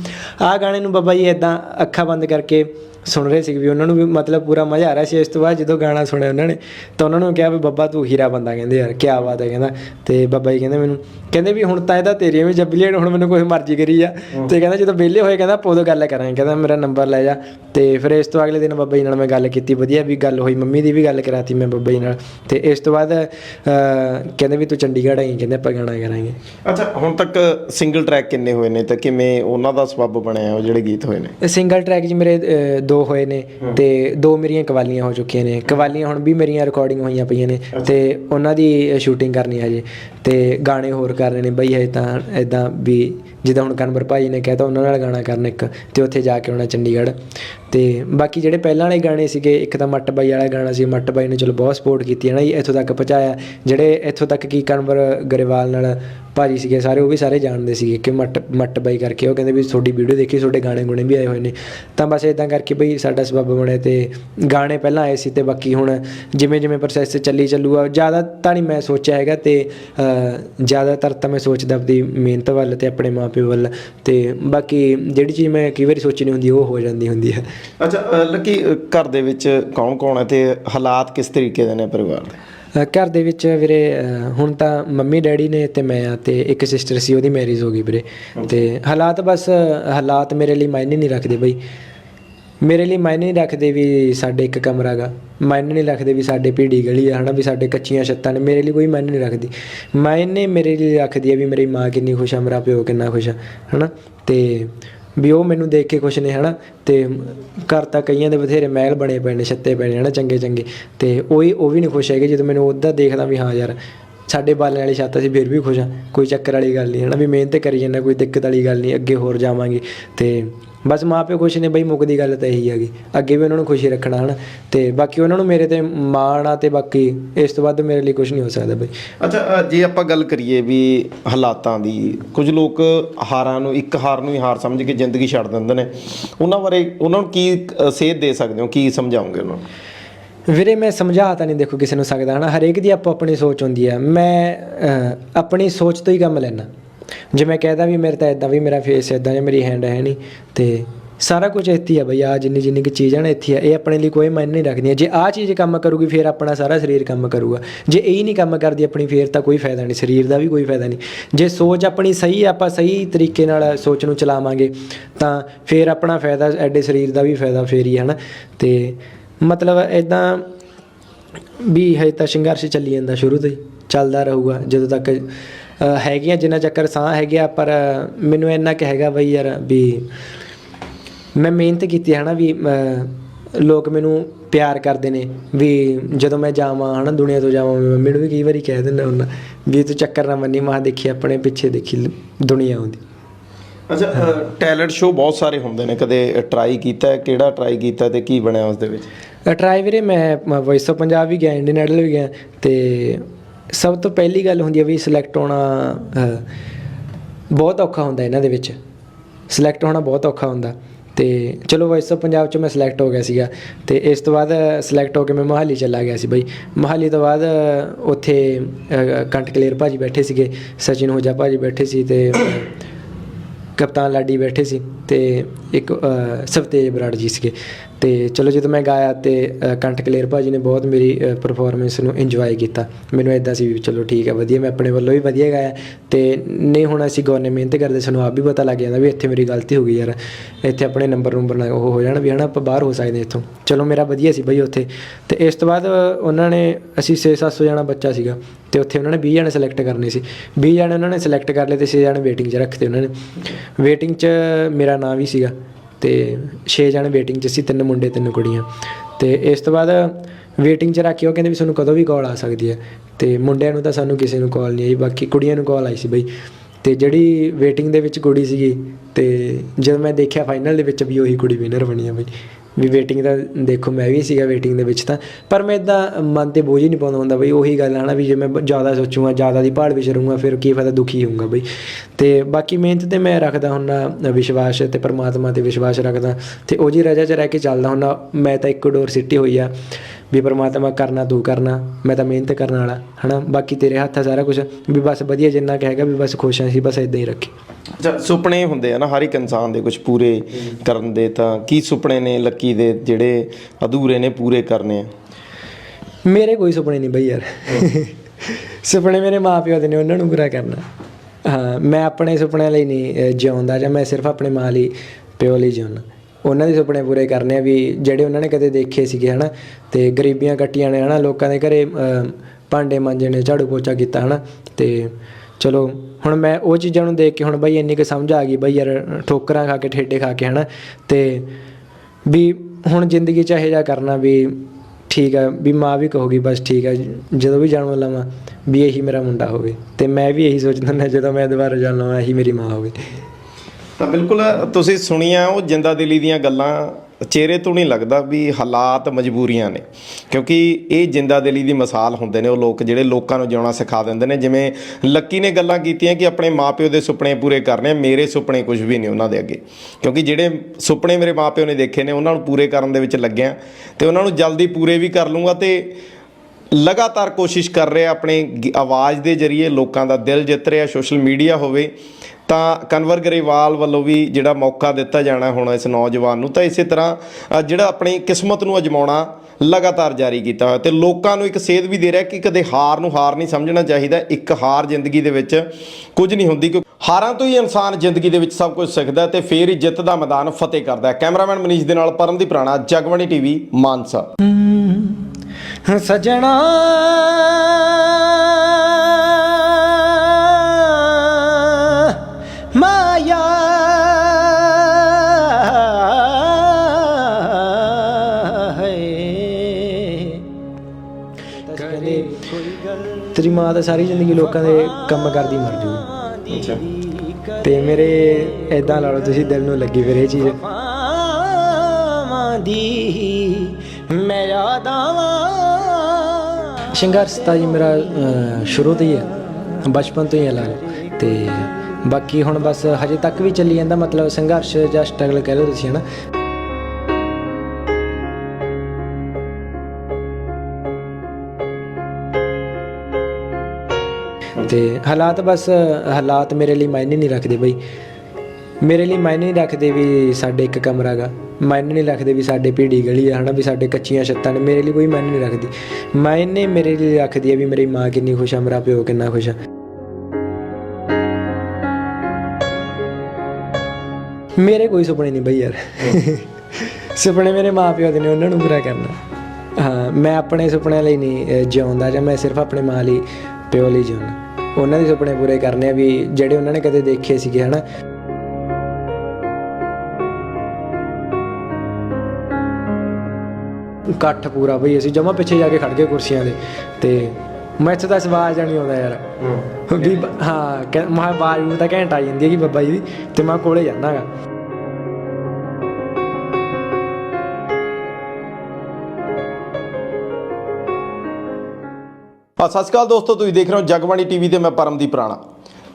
ਆ ਗਾਣੇ ਨੂੰ ਬਾਬਾ ਜੀ ਇਦਾਂ ਅੱਖਾਂ ਬੰਦ ਕਰਕੇ ਸੁਣ ਰਹੇ ਸੀ ਵੀ ਉਹਨਾਂ ਨੂੰ ਵੀ ਮਤਲਬ ਪੂਰਾ ਮਜ਼ਾ ਆ ਰਿਹਾ ਸੀ। ਇਸ ਤੋਂ ਬਾਅਦ ਜਦੋਂ ਗਾਣਾ ਸੁਣਿਆ ਉਹਨਾਂ ਨੇ ਤਾਂ ਉਹਨਾਂ ਨੂੰ ਕਿਹਾ ਵੀ ਬੱਬਾ ਤੂੰ ਹੀਰਾ ਬੰਦਾ ਕਹਿੰਦੇ ਯਾਰ ਕੀ ਬਾਤ ਹੈ ਕਹਿੰਦਾ। ਤੇ ਬਾਬਾ ਜੀ ਕਹਿੰਦੇ ਮੈਨੂੰ ਕਹਿੰਦੇ ਵੀ ਹੁਣ ਤਾਂ ਇਹਦਾ ਤੇਰੀਆਂ ਵੀ ਜੱਬੀ ਲੈਣ ਹੁਣ ਮੈਨੂੰ ਕੋਈ ਮਰਜ਼ੀ ਕਰੀ ਜਾ। ਤੇ ਕਹਿੰਦਾ ਜਦੋਂ ਵਿਹਲੇ ਹੋਏ ਕਹਿੰਦਾ ਆਪਾਂ ਉਦੋਂ ਗੱਲ ਕਰਾਂਗੇ ਕਹਿੰਦਾ ਮੇਰਾ ਨੰਬਰ ਲੈ ਜਾ। ਤੇ ਫਿਰ ਇਸ ਤੋਂ ਅਗਲੇ ਦਿਨ ਬਾਬਾ ਜੀ ਨਾਲ ਮੈਂ ਗੱਲ ਕੀਤੀ ਵਧੀਆ ਵੀ ਗੱਲ ਹੋਈ ਮੰਮੀ ਦੀ ਵੀ ਗੱਲ ਕਰਾਤੀ ਮੈਂ ਬਾਬਾ ਜੀ ਨਾਲ। ਤੇ ਇਸ ਤੋਂ ਬਾਅਦ ਕਹਿੰਦੇ ਵੀ ਤੂੰ ਚੰਡੀਗੜ੍ਹ ਆਈ ਕਹਿੰਦੇ ਆਪਾਂ ਗਾਣਾ ਕਰਾਂਗੇ। ਅੱਛਾ ਹੁਣ ਤੱਕ ਸਿੰਗਲ ਟਰੈਕ ਕਿੰਨੇ ਹੋਏ ਨੇ ਤੇ ਕਿਵੇਂ ਉਹਨਾਂ ਦਾ ਸਬੱਬ ਬਣਿਆ ਉਹ ਜਿਹੜੇ ਗੀਤ ਹੋਏ ਨੇ? ਸਿੰਗਲ ਟਰੈਕ 'ਚ ਮੇਰੇ ਦੋ ਹੋਏ ਨੇ ਤੇ ਦੋ ਮੇਰੀਆਂ ਕਵਾਲੀਆਂ ਹੋ ਚੁੱਕੀਆਂ ਨੇ। ਕਵਾਲੀਆਂ ਹੁਣ ਵੀ ਮੇਰੀਆਂ ਰਿਕਾਰਡਿੰਗ ਹੋਈਆਂ ਪਈਆਂ ਨੇ ਤੇ ਉਹਨਾਂ ਦੀ ਸ਼ੂਟਿੰਗ ਕਰਨੀ ਹੈ ਹਜੇ। ਤੇ ਗਾਣੇ ਹੋਰ ਕਰਨੇ ਨੇ ਬਈ ਹਜੇ ਤਾਂ ਇਦਾਂ ਵੀ ਜਿੱਦਾਂ ਹੁਣ ਕਨਵਰ ਭਾਈ ਨੇ ਕਹਿਤਾ ਉਹਨਾਂ ਨਾਲ ਗਾਣਾ ਕਰਨ ਇੱਕ ਤੇ ਉੱਥੇ ਜਾ ਕੇ ਆਉਣਾ ਚੰਡੀਗੜ੍ਹ। ਤੇ ਬਾਕੀ ਜਿਹੜੇ ਪਹਿਲਾਂ ਵਾਲੇ ਗਾਣੇ ਸੀਗੇ, ਇੱਕ ਤਾਂ ਮੱਟ ਬਾਈ ਵਾਲਾ ਗਾਣਾ ਸੀ, ਮੱਟ ਬਾਈ ਨੇ ਚਲੋ ਬਹੁਤ ਸਪੋਰਟ ਕੀਤੀ ਹੈ ਨਾ ਜੀ, ਇੱਥੋਂ ਤੱਕ ਪਹੁੰਚਾਇਆ। ਜਿਹੜੇ ਇੱਥੋਂ ਤੱਕ ਕੀ ਕਨਵਰ ਗਰੇਵਾਲ ਨਾਲ ਭਾਜੀ ਸੀਗੇ ਸਾਰੇ, ਉਹ ਵੀ ਸਾਰੇ ਜਾਣਦੇ ਸੀਗੇ ਕਿ ਮੱਟ ਮੱਟ ਬਾਈ ਕਰਕੇ। ਉਹ ਕਹਿੰਦੇ ਵੀ ਤੁਹਾਡੀ ਵੀਡੀਓ ਦੇਖੀ, ਤੁਹਾਡੇ ਗਾਣੇ ਗੁਣੇ ਵੀ ਆਏ ਹੋਏ ਨੇ। ਤਾਂ ਬਸ ਇਦਾਂ ਕਰਕੇ ਬਈ ਸਾਡਾ ਸਬੱਬ ਬਣੇ ਤੇ ਗਾਣੇ ਪਹਿਲਾਂ ਆਏ ਸੀ ਤੇ ਬਾਕੀ ਹੁਣ ਜਿਵੇਂ ਜਿਵੇਂ ਪ੍ਰੋਸੈਸ ਚੱਲੀ ਚੱਲੂਗਾ, ਜ਼ਿਆਦਾ ਤਾਂ ਨਹੀਂ ਮੈਂ ਸੋਚਿਆ ਹੈਗਾ ਤੇ ਜ਼ਿਆਦਾਤਰ ਤਾਂ ਮੈਂ ਸੋਚਦਾ ਆਪਣੀ ਮਿਹਨਤ ਵੱਲ ਤੇ ਆਪਣੇ ਮਾਪਿਓ ਵੱਲ ਤੇ ਬਾਕੀ ਜਿਹੜੀ ਚੀਜ਼ ਮੈਂ ਕਈ ਵਾਰੀ ਸੋਚੀ ਨਹੀਂ ਹੁੰਦੀ ਉਹ ਹੋ ਜਾਂਦੀ ਹੁੰਦੀ ਹੈ। ਅੱਛਾ ਲੱਕੀ ਘਰ ਦੇ ਵਿੱਚ ਕੌਣ ਕੌਣ ਹੈ ਤੇ ਹਾਲਾਤ ਕਿਸ ਤਰੀਕੇ ਦੇ ਨੇ ਪਰਿਵਾਰ ਦੇ? ਘਰ ਦੇ ਵਿੱਚ ਵੀਰੇ ਹੁਣ ਤਾਂ ਮੰਮੀ ਡੈਡੀ ਨੇ ਤੇ ਮੈਂ ਆ ਤੇ ਇੱਕ ਸਿਸਟਰ ਸੀ ਉਹਦੀ ਮੈਰਿਜ ਹੋ ਗਈ ਵੀਰੇ। ਤੇ ਹਾਲਾਤ ਬਸ ਹਾਲਾਤ ਮੇਰੇ ਲਈ ਮਾਇਨੇ ਨਹੀਂ ਰੱਖਦੇ ਬਈ। ਮੇਰੇ ਲਈ ਮਾਇਨੇ ਨਹੀਂ ਰੱਖਦੇ ਵੀ ਸਾਡੇ ਇੱਕ ਕਮਰਾ ਗਾ। ਮਾਇਨੇ ਨਹੀਂ ਰੱਖਦੇ ਵੀ ਸਾਡੇ ਭੀੜੀ ਗਲੀ ਆ, ਹਨਾ, ਵੀ ਸਾਡੇ ਕੱਚੀਆਂ ਛੱਤਾਂ ਨੇ। ਮੇਰੇ ਲਈ ਕੋਈ ਮਾਇਨੇ ਨਹੀਂ ਰੱਖਦੀ। ਮਾਇਨੇ ਮੇਰੇ ਲਈ ਰੱਖਦੀ ਹੈ ਵੀ ਮੇਰੀ ਮਾਂ ਕਿੰਨੀ ਖੁਸ਼ ਆ, ਮੇਰਾ ਪਿਓ ਕਿੰਨਾ ਖੁਸ਼ ਆ, ਹਨਾ। ਤੇ ਵੀ ਉਹ ਮੈਨੂੰ ਦੇਖ ਕੇ ਖੁਸ਼ ਨੇ, ਹਨਾ। ਤੇ ਘਰ ਤਾਂ ਕਈਆਂ ਦੇ ਬਥੇਰੇ ਮਹਿਲ ਬਣੇ ਪਏ ਨੇ, ਛੱਤੇ ਪਏ ਨੇ, ਹਨਾ ਚੰਗੇ ਚੰਗੇ ਤੇ ਉਹ ਹੀ ਉਹ ਵੀ ਨਹੀਂ ਖੁਸ਼ ਹੈਗੇ ਜਦੋਂ ਮੈਨੂੰ ਉਹਦਾ ਦੇਖਦਾ ਵੀ ਹਾਂ ਯਾਰ, ਸਾਡੇ ਬਾਲਣ ਵਾਲੀ ਛੱਤ ਅਸੀਂ ਫਿਰ ਵੀ ਖੁਸ਼ ਆ। ਕੋਈ ਚੱਕਰ ਵਾਲੀ ਗੱਲ ਨਹੀਂ, ਹਨਾ। ਵੀ ਮਿਹਨਤ ਕਰੀ ਜਾਂਦਾ, ਕੋਈ ਦਿੱਕਤ ਵਾਲੀ ਗੱਲ ਨਹੀਂ, ਅੱਗੇ ਹੋਰ ਜਾਵਾਂਗੇ। ਤੇ ਬਸ ਮਾਪੇ ਖੁਸ਼ ਨੇ ਬਈ ਮੁੱਕਦੀ ਗੱਲ ਤਾਂ ਇਹੀ ਹੈਗੀ। ਅੱਗੇ ਵੀ ਉਹਨਾਂ ਨੂੰ ਖੁਸ਼ੀ ਰੱਖਣਾ ਹਨਾ। ਤੇ ਬਾਕੀ ਉਹਨਾਂ ਨੂੰ ਮੇਰੇ ਤੇ ਮਾਣ ਆ ਤੇ ਬਾਕੀ ਇਸ ਤੋਂ ਵੱਧ ਮੇਰੇ ਲਈ ਕੁਝ ਨਹੀਂ ਹੋ ਸਕਦਾ ਬਈ। ਅੱਛਾ ਜੇ ਆਪਾਂ ਗੱਲ ਕਰੀਏ ਵੀ ਹਾਲਾਤਾਂ ਦੀ ਕੁਝ ਲੋਕ ਹਾਰਾਂ ਨੂੰ ਇੱਕ ਹਾਰ ਨੂੰ ਹੀ ਹਾਰ ਸਮਝ ਕੇ ਜ਼ਿੰਦਗੀ ਛੱਡ ਦਿੰਦੇ ਨੇ। ਉਹਨਾਂ ਬਾਰੇ ਉਹਨਾਂ ਨੂੰ ਕੀ ਸੇਧ ਦੇ ਸਕਦੇ ਹੋ? ਕੀ ਸਮਝਾਉਂਗੇ ਉਹਨਾਂ ਨੂੰ? ਵੀਰੇ ਮੈਂ ਸਮਝਾ ਤਾਂ ਨਹੀਂ ਦੇਖੋ ਕਿਸੇ ਨੂੰ ਸਕਦਾ ਹਨਾ। ਹਰੇਕ ਦੀ ਆਪੋ ਆਪਣੀ ਸੋਚ ਹੁੰਦੀ ਆ। ਮੈਂ ਆਪਣੀ ਸੋਚ ਤੋਂ ਹੀ ਕੰਮ ਲੈਣਾ ਜੇ ਮੈਂ ਕਹਿਦਾ ਵੀ ਮੇਰੇ ਤਾਂ ਇਦਾਂ ਵੀ ਮੇਰਾ ਫੇਸ ਇਦਾਂ ਜਾਂ ਮੇਰੀ ਹੈਂਡ ਹੈ ਨਹੀਂ, ਤੇ ਸਾਰਾ ਕੁਝ ਇੱਥੇ ਹੀ ਆ ਬਈ ਆ ਜਿੰਨੀ ਜਿੰਨੀ ਕੁ ਚੀਜ਼ ਆ ਨਾ ਇੱਥੇ ਆ, ਇਹ ਆਪਣੇ ਲਈ ਕੋਈ ਮਾਇਨੇ ਨਹੀਂ ਰੱਖਦੀਆਂ। ਜੇ ਆ ਚੀਜ਼ ਕੰਮ ਕਰੂਗੀ, ਫਿਰ ਆਪਣਾ ਸਾਰਾ ਸਰੀਰ ਕੰਮ ਕਰੂਗਾ। ਜੇ ਇਹ ਨਹੀਂ ਕੰਮ ਕਰਦੀ ਆਪਣੀ, ਫੇਰ ਤਾਂ ਕੋਈ ਫਾਇਦਾ ਨਹੀਂ, ਸਰੀਰ ਦਾ ਵੀ ਕੋਈ ਫਾਇਦਾ ਨਹੀਂ। ਜੇ ਸੋਚ ਆਪਣੀ ਸਹੀ ਆਪਾਂ ਸਹੀ ਤਰੀਕੇ ਨਾਲ ਸੋਚ ਨੂੰ ਚਲਾਵਾਂਗੇ, ਤਾਂ ਫਿਰ ਆਪਣਾ ਫਾਇਦਾ, ਐਡੇ ਸਰੀਰ ਦਾ ਵੀ ਫਾਇਦਾ ਫੇਰ ਹੀ ਹੈ ਨਾ ਤੇ ਮਤਲਬ ਇਦਾਂ ਵੀ ਹਜੇ ਤਾਂ ਸੰਘਰਸ਼ ਚੱਲੀ ਜਾਂਦਾ ਸ਼ੁਰੂ ਤੋਂ ਹੀ, ਚੱਲਦਾ ਰਹੂਗਾ, ਜਦੋਂ ਤੱਕ ਹੈਗੀਆਂ ਜਿੰਨਾ ਚੱਕਰ ਸਾਹ ਹੈਗੇ ਪਰ ਮੈਨੂੰ ਇੰਨਾ ਕਿ ਹੈਗਾ ਬਈ ਯਾਰ ਵੀ ਮੈਂ ਮਿਹਨਤ ਕੀਤੀ ਹੈ ਨਾ ਵੀ ਲੋਕ ਮੈਨੂੰ ਪਿਆਰ ਕਰਦੇ ਨੇ ਵੀ ਜਦੋਂ ਮੈਂ ਜਾਵਾਂ ਹਨਾ ਦੁਨੀਆ ਤੋਂ ਜਾਵਾਂ ਮੈਂ ਮੰਮੀ ਨੂੰ ਵੀ ਕਈ ਵਾਰੀ ਕਹਿ ਦਿੰਦਾ ਹੁੰਦਾ ਵੀ ਤੂੰ ਚੱਕਰ ਨਾ ਮੰਨੀ ਮਾਂ ਦੇਖੀ ਆਪਣੇ ਪਿੱਛੇ ਦੇਖੀ ਦੁਨੀਆ ਆਉਂਦੀ ਅੱਛਾ ਟੈਲੈਂਟ ਸ਼ੋ ਬਹੁਤ ਸਾਰੇ ਹੁੰਦੇ ਨੇ ਕਦੇ ਟਰਾਈ ਕੀਤਾ? ਕਿਹੜਾ ਟਰਾਈ ਕੀਤਾ ਤੇ ਕੀ ਬਣਿਆ ਉਸ ਦੇ ਵਿੱਚ ਟਰਾਈ ਵੀਰੇ ਮੈਂ ਵੌਇਸ ਆਫ ਪੰਜਾਬ ਵੀ ਗਿਆ ਇੰਡੀਅਨ ਆਈਡਲ ਵੀ ਗਿਆ ਤੇ ਸਭ ਤੋਂ ਪਹਿਲੀ ਗੱਲ ਹੁੰਦੀ ਹੈ ਵੀ ਸਿਲੈਕਟ ਹੋਣਾ ਬਹੁਤ ਔਖਾ ਹੁੰਦਾ ਇਹਨਾਂ ਦੇ ਵਿੱਚ। ਸਿਲੈਕਟ ਹੋਣਾ ਬਹੁਤ ਔਖਾ ਹੁੰਦਾ। ਤੇ ਚਲੋ ਵੌਇਸ ਆਫ ਪੰਜਾਬ ਚ ਮੈਂ ਸਿਲੈਕਟ ਹੋ ਗਿਆ ਸੀਗਾ। ਤੇ ਇਸ ਤੋਂ ਬਾਅਦ ਸਿਲੈਕਟ ਹੋ ਕੇ ਮੈਂ ਮੋਹਾਲੀ ਚਲਾ ਗਿਆ ਸੀ ਬਈ। ਮੋਹਾਲੀ ਤੋਂ ਬਾਅਦ ਉੱਥੇ ਕੰਟਕਲੇਰ ਕੰਟ ਕਲੇਰ ਭਾਜੀ ਬੈਠੇ ਸੀਗੇ। ਸਚਿਨ ਹੋਜਾ ਭਾਜੀ ਬੈਠੇ ਸੀ ਤੇ ਕਪਤਾਨ ਲਾਡੀ ਬੈਠੇ ਸੀ। ਤੇ ਇੱਕ ਸਵਤੇਜ ਬਰਾੜ ਜੀ ਸੀਗੇ। ਤੇ ਚਲੋ ਜਦੋਂ ਮੈਂ ਗਾਇਆ ਤੇ ਕੰਠ ਕਲੇਰ ਭਾਜੀ ਨੇ ਬਹੁਤ ਮੇਰੀ ਪਰਫਾਰਮੈਂਸ ਨੂੰ ਇੰਜੋਏ ਕੀਤਾ। ਮੈਨੂੰ ਇਦਾਂ ਸੀ ਵੀ ਚਲੋ ਠੀਕ ਹੈ ਵਧੀਆ, ਮੈਂ ਆਪਣੇ ਵੱਲੋਂ ਵੀ ਵਧੀਆ ਗਾਇਆ। ਤੇ ਨਹੀਂ ਹੁਣ ਅਸੀਂ ਗੌਰ ਨੇ ਮਿਹਨਤ ਕਰਦੇ, ਸਾਨੂੰ ਆਪ ਵੀ ਪਤਾ ਲੱਗ ਜਾਂਦਾ ਵੀ ਇੱਥੇ ਮੇਰੀ ਗਲਤੀ ਹੋ ਗਈ ਯਾਰ। ਇੱਥੇ ਆਪਣੇ ਨੰਬਰ ਨੰਬਰ ਨਾ ਉਹ ਹੋ ਜਾਣ ਵੀ ਹਨਾ, ਆਪਾਂ ਬਾਹਰ ਹੋ ਸਕਦੇ ਇੱਥੋਂ। ਚਲੋ ਮੇਰਾ ਵਧੀਆ ਸੀ ਬਈ ਉੱਥੇ। ਤੇ ਇਸ ਤੋਂ ਬਾਅਦ ਉਹਨਾਂ ਨੇ, ਅਸੀਂ 6-700 ਜਣਾ ਬੱਚਾ ਸੀਗਾ। ਤੇ ਉੱਥੇ ਉਹਨਾਂ ਨੇ 20 ਜਣੇ ਸਿਲੈਕਟ ਕਰਨੇ ਸੀ। 20 ਜਣੇ ਉਹਨਾਂ ਨੇ ਸਿਲੈਕਟ ਕਰ ਲਏ ਤੇ 6 ਜਣੇ ਵੇਟਿੰਗ 'ਚ ਰੱਖਤੇ ਉਹਨਾਂ ਨੇ। ਵੇਟਿੰਗ 'ਚ ਮੇਰਾ ਨਾਂ ਵੀ ਸੀਗਾ। ਤੇ 6 ਜਣੇ ਵੇਟਿੰਗ 'ਚ ਸੀ, ਤਿੰਨ ਮੁੰਡੇ, ਤਿੰਨ ਕੁੜੀਆਂ। ਤੇ ਇਸ ਤੋਂ ਬਾਅਦ ਵੇਟਿੰਗ 'ਚ ਰੱਖੀ ਉਹ ਕਹਿੰਦੇ ਵੀ ਸਾਨੂੰ ਕਦੋਂ ਵੀ ਕਾਲ ਆ ਸਕਦੀ ਹੈ। ਤੇ ਮੁੰਡਿਆਂ ਨੂੰ ਤਾਂ ਸਾਨੂੰ ਕਿਸੇ ਨੂੰ ਕਾਲ ਨਹੀਂ ਆਈ, ਬਾਕੀ ਕੁੜੀਆਂ ਨੂੰ ਕਾਲ ਆਈ ਸੀ ਬਈ। ਤੇ ਜਿਹੜੀ ਵੇਟਿੰਗ ਦੇ ਵਿੱਚ ਕੁੜੀ ਸੀਗੀ, ਤੇ ਜਦੋਂ ਮੈਂ ਦੇਖਿਆ ਫਾਈਨਲ ਦੇ ਵਿੱਚ ਵੀ ਉਹੀ ਕੁੜੀ ਵਿਨਰ ਬਣੀ ਆ ਬਈ। ਵੀ ਵੇਟਿੰਗ ਦਾ ਦੇਖੋ, ਮੈਂ ਵੀ ਸੀਗਾ ਵੇਟਿੰਗ ਦੇ ਵਿੱਚ ਤਾਂ, ਪਰ ਮੈਂ ਇਦਾਂ ਮਨ ਤੇ ਬੋਝ ਹੀ ਨਹੀਂ ਪਾਉਂਦਾ ਹੁੰਦਾ ਬਈ ਉਹੀ ਗੱਲ ਹੈ ਨਾ ਵੀ ਜੇ ਮੈਂ ਜ਼ਿਆਦਾ ਸੋਚੂਗਾ, ਜ਼ਿਆਦਾ ਦੀ ਭਾਲ ਵਿੱਚ ਰਹੂੰਗਾ, ਫਿਰ ਕੀ ਫਾਇਦਾ ਦੁਖੀ ਹੋਊਂਗਾ ਬਈ। ਤੇ ਬਾਕੀ ਮਿਹਨਤ ਤੇ ਮੈਂ ਰੱਖਦਾ ਹੁੰਨਾ ਵਿਸ਼ਵਾਸ ਤੇ ਪਰਮਾਤਮਾ ਤੇ ਵਿਸ਼ਵਾਸ ਰੱਖਦਾ। ਤੇ ਉਹ ਜੀ ਰਜਾ 'ਚ ਰਹਿ ਕੇ ਚੱਲਦਾ ਹੁੰਨਾ ਮੈਂ ਤਾਂ ਇੱਕ ਡੋਰ ਸਿੱਟੀ ਹੋਈ ਆ। ਵੀ ਪ੍ਰਮਾਤਮਾ ਕਰਨਾ ਤੂੰ ਕਰਨਾ ਮੈਂ ਤਾਂ ਮਿਹਨਤ ਕਰਨ ਵਾਲਾ ਹਨਾ? ਬਾਕੀ ਤੇਰੇ ਹੱਥ ਆ ਸਾਰਾ ਕੁਝ ਵੀ ਬਸ ਵਧੀਆ ਜਿੰਨਾ ਕੁ ਹੈਗਾ ਵੀ ਬਸ ਖੁਸ਼ ਹਾਂ ਸੀ ਬਸ ਇਦਾਂ ਹੀ ਰੱਖੀ। ਸੁਪਨੇ ਹੁੰਦੇ ਆ ਨਾ ਹਰ ਇੱਕ ਇਨਸਾਨ ਦੇ ਕੁਝ ਪੂਰੇ ਕਰਨ ਦੇ ਤਾਂ ਕੀ ਸੁਪਨੇ ਨੇ ਲੱਕੀ ਦੇ ਜਿਹੜੇ ਅਧੂਰੇ ਨੇ ਪੂਰੇ ਕਰਨੇ ਆ? ਮੇਰੇ ਕੋਈ ਸੁਪਨੇ ਨਹੀਂ ਬਈ ਯਾਰ। ਸੁਪਨੇ ਮੇਰੇ ਮਾਪਿਓ ਦੇ ਨੇ ਉਹਨਾਂ ਨੂੰ ਪੂਰਾ ਕਰਨਾ। ਹਾਂ ਮੈਂ ਆਪਣੇ ਸੁਪਨਿਆਂ ਲਈ ਨਹੀਂ ਜਿਉਂਦਾ ਜਾਂ ਮੈਂ ਸਿਰਫ ਆਪਣੇ ਮਾਂ ਲਈ ਪਿਓ ਲਈ ਜਿਉਣਾ ਉਹਨਾਂ ਦੇ ਸੁਪਨੇ ਪੂਰੇ ਕਰਨੇ ਆ ਵੀ ਜਿਹੜੇ ਉਹਨਾਂ ਨੇ ਕਦੇ ਦੇਖੇ ਸੀਗੇ, ਹਨਾ? ਤੇ ਗਰੀਬੀਆਂ ਕੱਟੀਆਂ ਨੇ, ਹਨਾ? ਲੋਕਾਂ ਦੇ ਘਰੇ ਭਾਂਡੇ ਮਾਂਜੇ ਨੇ, ਝਾੜੂ ਪੋਚਾ ਕੀਤਾ, ਹਨਾ? ਤੇ ਚਲੋ, ਹੁਣ ਮੈਂ ਉਹ ਚੀਜ਼ਾਂ ਨੂੰ ਦੇਖ ਕੇ ਹੁਣ ਬਈ ਇੰਨੀ ਕੁ ਸਮਝ ਆ ਗਈ, ਬਈ ਯਾਰ, ਠੋਕਰਾਂ ਖਾ ਕੇ, ਠੇਡੇ ਖਾ ਕੇ, ਹਨਾ? ਤੇ ਵੀ ਹੁਣ ਜ਼ਿੰਦਗੀ ਚ ਇਹੋ ਜਿਹਾ ਕਰਨਾ ਵੀ ਠੀਕ ਹੈ ਵੀ ਮਾਂ ਵੀ ਕਹੋਗੀ, ਬਸ ਠੀਕ ਹੈ ਜਦੋਂ ਵੀ ਜਨਮ ਲਵਾਂ, ਵੀ ਇਹੀ ਮੇਰਾ ਮੁੰਡਾ ਹੋਵੇ। ਤੇ ਮੈਂ ਵੀ ਇਹੀ ਸੋਚਦਾ ਹੁੰਦਾ, ਜਦੋਂ ਮੈਂ ਦੁਬਾਰਾ ਜਨਮ ਲਵਾਂ, ਇਹੀ ਮੇਰੀ ਮਾਂ ਹੋਵੇ। ਤਾਂ ਬਿਲਕੁਲ, ਤੁਸੀਂ ਸੁਣੀਆਂ ਉਹ ਜਿੰਦਾ ਦਿਲੀ ਦੀਆਂ ਗੱਲਾਂ, ਚਿਹਰੇ ਤੋਂ ਨਹੀਂ ਲੱਗਦਾ ਵੀ ਹਾਲਾਤ ਮਜਬੂਰੀਆਂ ਨੇ। ਕਿਉਂਕਿ ਇਹ ਜਿੰਦਾ ਦਿਲੀ ਦੀ ਮਿਸਾਲ ਹੁੰਦੇ ਨੇ, ਉਹ ਲੋਕ ਜਿਹੜੇ ਲੋਕਾਂ ਨੂੰ ਜਿਉਣਾ ਸਿਖਾ ਦਿੰਦੇ ਨੇ। ਜਿਵੇਂ ਲੱਕੀ ਨੇ ਗੱਲਾਂ ਕੀਤੀਆਂ ਕਿ ਆਪਣੇ ਮਾਪਿਓ ਦੇ ਸੁਪਨੇ ਪੂਰੇ ਕਰਨੇ ਮੇਰੇ ਸੁਪਨੇ ਕੁਝ ਵੀ ਨਹੀਂ ਉਹਨਾਂ ਦੇ ਅੱਗੇ। ਕਿਉਂਕਿ ਜਿਹੜੇ ਸੁਪਨੇ ਮੇਰੇ ਮਾਪਿਓ ਨੇ ਦੇਖੇ ਨੇ, ਉਹਨਾਂ ਨੂੰ ਪੂਰੇ ਕਰਨ ਦੇ ਵਿੱਚ ਲੱਗਿਆ। ਤੇ ਉਹਨਾਂ ਨੂੰ ਜਲਦੀ ਪੂਰੇ ਵੀ ਕਰ ਲੂੰਗਾ ਤੇ ਲਗਾਤਾਰ ਕੋਸ਼ਿਸ਼ ਕਰ ਰਿਹਾ ਆਪਣੇ ਆਵਾਜ਼ ਦੇ ਜ਼ਰੀਏ ਲੋਕਾਂ ਦਾ ਦਿਲ ਜਿੱਤ ਰਿਹਾ, ਸੋਸ਼ਲ ਮੀਡੀਆ ਹੋਵੇ, ਤਾਂ ਕਨਵਰ ਗਰੇਵਾਲ ਵੱਲੋਂ ਵੀ ਜਿਹੜਾ ਮੌਕਾ ਦਿੱਤਾ ਜਾਣਾ ਹੁਣ ਇਸ ਨੌਜਵਾਨ ਨੂੰ, ਤਾਂ ਇਸੇ ਤਰ੍ਹਾਂ ਜਿਹੜਾ ਆਪਣੀ ਕਿਸਮਤ ਨੂੰ ਅਜਮਾਉਣਾ ਲਗਾਤਾਰ ਜਾਰੀ ਕੀਤਾ ਹੋਇਆ ਤੇ ਲੋਕਾਂ ਨੂੰ ਇੱਕ ਸੇਧ ਵੀ ਦੇ ਰਿਹਾ ਕਿ ਕਦੇ ਹਾਰ ਨੂੰ ਹਾਰ ਨਹੀਂ ਸਮਝਣਾ ਚਾਹੀਦਾ, ਇੱਕ ਹਾਰ ਜ਼ਿੰਦਗੀ ਦੇ ਵਿੱਚ ਕੁਝ ਨਹੀਂ ਹੁੰਦੀ ਕਿਉਂਕਿ ਹਾਰਾਂ ਤੋਂ ਹੀ ਇਨਸਾਨ ਜ਼ਿੰਦਗੀ ਦੇ ਵਿੱਚ ਸਭ ਕੁਝ ਸਿੱਖਦਾ ਹੈ ਤੇ ਫੇਰ ਹੀ ਜਿੱਤ ਦਾ ਮੈਦਾਨ ਫਤਿਹ ਕਰਦਾ ਕੈਮਰਾਮੈਨ ਮਨੀਸ਼ ਦੇ ਨਾਲ ਪਰਮਦੀਪ ਰਾਣਾ, ਜਗਬਾਣੀ ਟੀਵੀ, ਮਾਨਸਾ। ਸਜਣਾ। ਮਾਇਆ। ਤੇਰੀ ਮਾਂ ਤਾਂ ਸਾਰੀ ਜ਼ਿੰਦਗੀ ਲੋਕਾਂ ਦੇ ਕੰਮ ਕਰਦੀ ਮਰ ਜੂਗੀ ਅੱਛਾ। ਤੇ ਮੇਰੇ ਐਦਾਂ ਲਾ ਲਓ ਤੁਸੀਂ ਦਿਲ ਨੂੰ ਲੱਗੀ ਫਿਰ ਇਹ ਚੀਜ਼। ਦੀ ਮੈਂ ਯਾਦਾਂ ਸੰਘਰਸ਼ ਤਾਂ ਜੀ ਮੇਰਾ ਸ਼ੁਰੂ ਤੋਂ ਹੀ ਹੈ। ਬਚਪਨ ਤੋਂ ਹੀ ਹੈ ਲਾ ਤੇ ਬਾਕੀ ਹੁਣ ਬਸ ਹਜੇ ਤੱਕ ਵੀ ਚੱਲੀ ਜਾਂਦਾ, ਮਤਲਬ ਸੰਘਰਸ਼ ਜਾਂ ਸਟਰਗਲ ਕਹਿ ਲਓ ਤੁਸੀਂ, ਹਨਾ? ਤੇ ਹਾਲਾਤ ਬਸ, ਹਾਲਾਤ ਮੇਰੇ ਲਈ ਮਾਇਨੇ ਨਹੀਂ ਰੱਖਦੇ ਬਈ। ਮੇਰੇ ਲਈ ਮਾਇਨੇ ਨਹੀਂ ਰੱਖਦੇ ਵੀ ਸਾਡੇ ਇੱਕ ਕਮਰਾ ਗਾ। ਮਾਇਨੇ ਨਹੀਂ ਰੱਖਦੇ ਵੀ ਸਾਡੇ ਪੀੜੀ ਗਲੀ ਆ, ਹਨਾ, ਵੀ ਸਾਡੇ ਕੱਚੀਆਂ ਛੱਤਾਂ ਨੇ, ਮੇਰੇ ਲਈ ਕੋਈ ਮਾਇਨੇ ਨਹੀਂ ਰੱਖਦੀ। ਮਾਇਨੇ ਮੇਰੇ ਲਈ ਰੱਖਦੀ ਹੈ ਵੀ ਮੇਰੀ ਮਾਂ ਕਿੰਨੀ ਖੁਸ਼ ਆ, ਮੇਰਾ ਪਿਓ ਕਿੰਨਾ ਖੁਸ਼ ਆ। ਮੇਰੇ ਕੋਈ ਸੁਪਨੇ ਨਹੀਂ ਬਈ ਯਾਰ। ਸੁਪਨੇ ਮੇਰੇ ਮਾਪਿਓ ਦੇ ਨੇ, ਉਹਨਾਂ ਨੂੰ ਪੂਰਾ ਕਰਨਾ। ਹਾਂ, ਮੈਂ ਆਪਣੇ ਸੁਪਨਿਆਂ ਲਈ ਨਹੀਂ ਜਿਉਂਦਾ, ਜਾਂ ਮੈਂ ਸਿਰਫ ਆਪਣੇ ਮਾਂ ਲਈ, ਪਿਓ ਲਈ ਜਿਉਂਦਾ। ਉਹਨਾਂ ਦੇ ਸੁਪਨੇ ਪੂਰੇ ਕਰਨੇ ਆ ਵੀ ਜਿਹੜੇ ਉਹਨਾਂ ਨੇ ਕਦੇ ਦੇਖੇ ਸੀਗੇ, ਹਨਾ। ਇਕੱਠ ਪੂਰਾ ਬਈ ਅਸੀਂ ਜਮਾ ਪਿੱਛੇ ਜਾ ਕੇ ਖੜ ਗਏ ਕੁਰਸੀਆਂ ਦੇ ਤੇ ਮੈਥ ਦਾ ਸਵਾਲ ਜਾਣੀ ਆਉਂਦਾ ਯਾਰ। ਵੀ ਹਾਂ ਮੈਂ ਬਾਜ ਨੂੰ ਤਾਂ ਘੰਟਾ ਆ ਜਾਂਦੀ ਹੈ ਕਿ ਬੱਬਾ ਜੀ ਦੀ ਤੇ ਮੈਂ ਕੋਲੇ ਜਾਣਾਗਾ ਸਤਿ ਸ਼੍ਰੀ ਅਕਾਲ ਦੋਸਤੋ ਤੁਸੀਂ ਦੇਖ ਰਹੇ ਹੋ ਜਗਬਾਣੀ ਟੀਵੀ ਤੇ ਮੈਂ ਪਰਮਦੀਪ ਰਾਣਾ।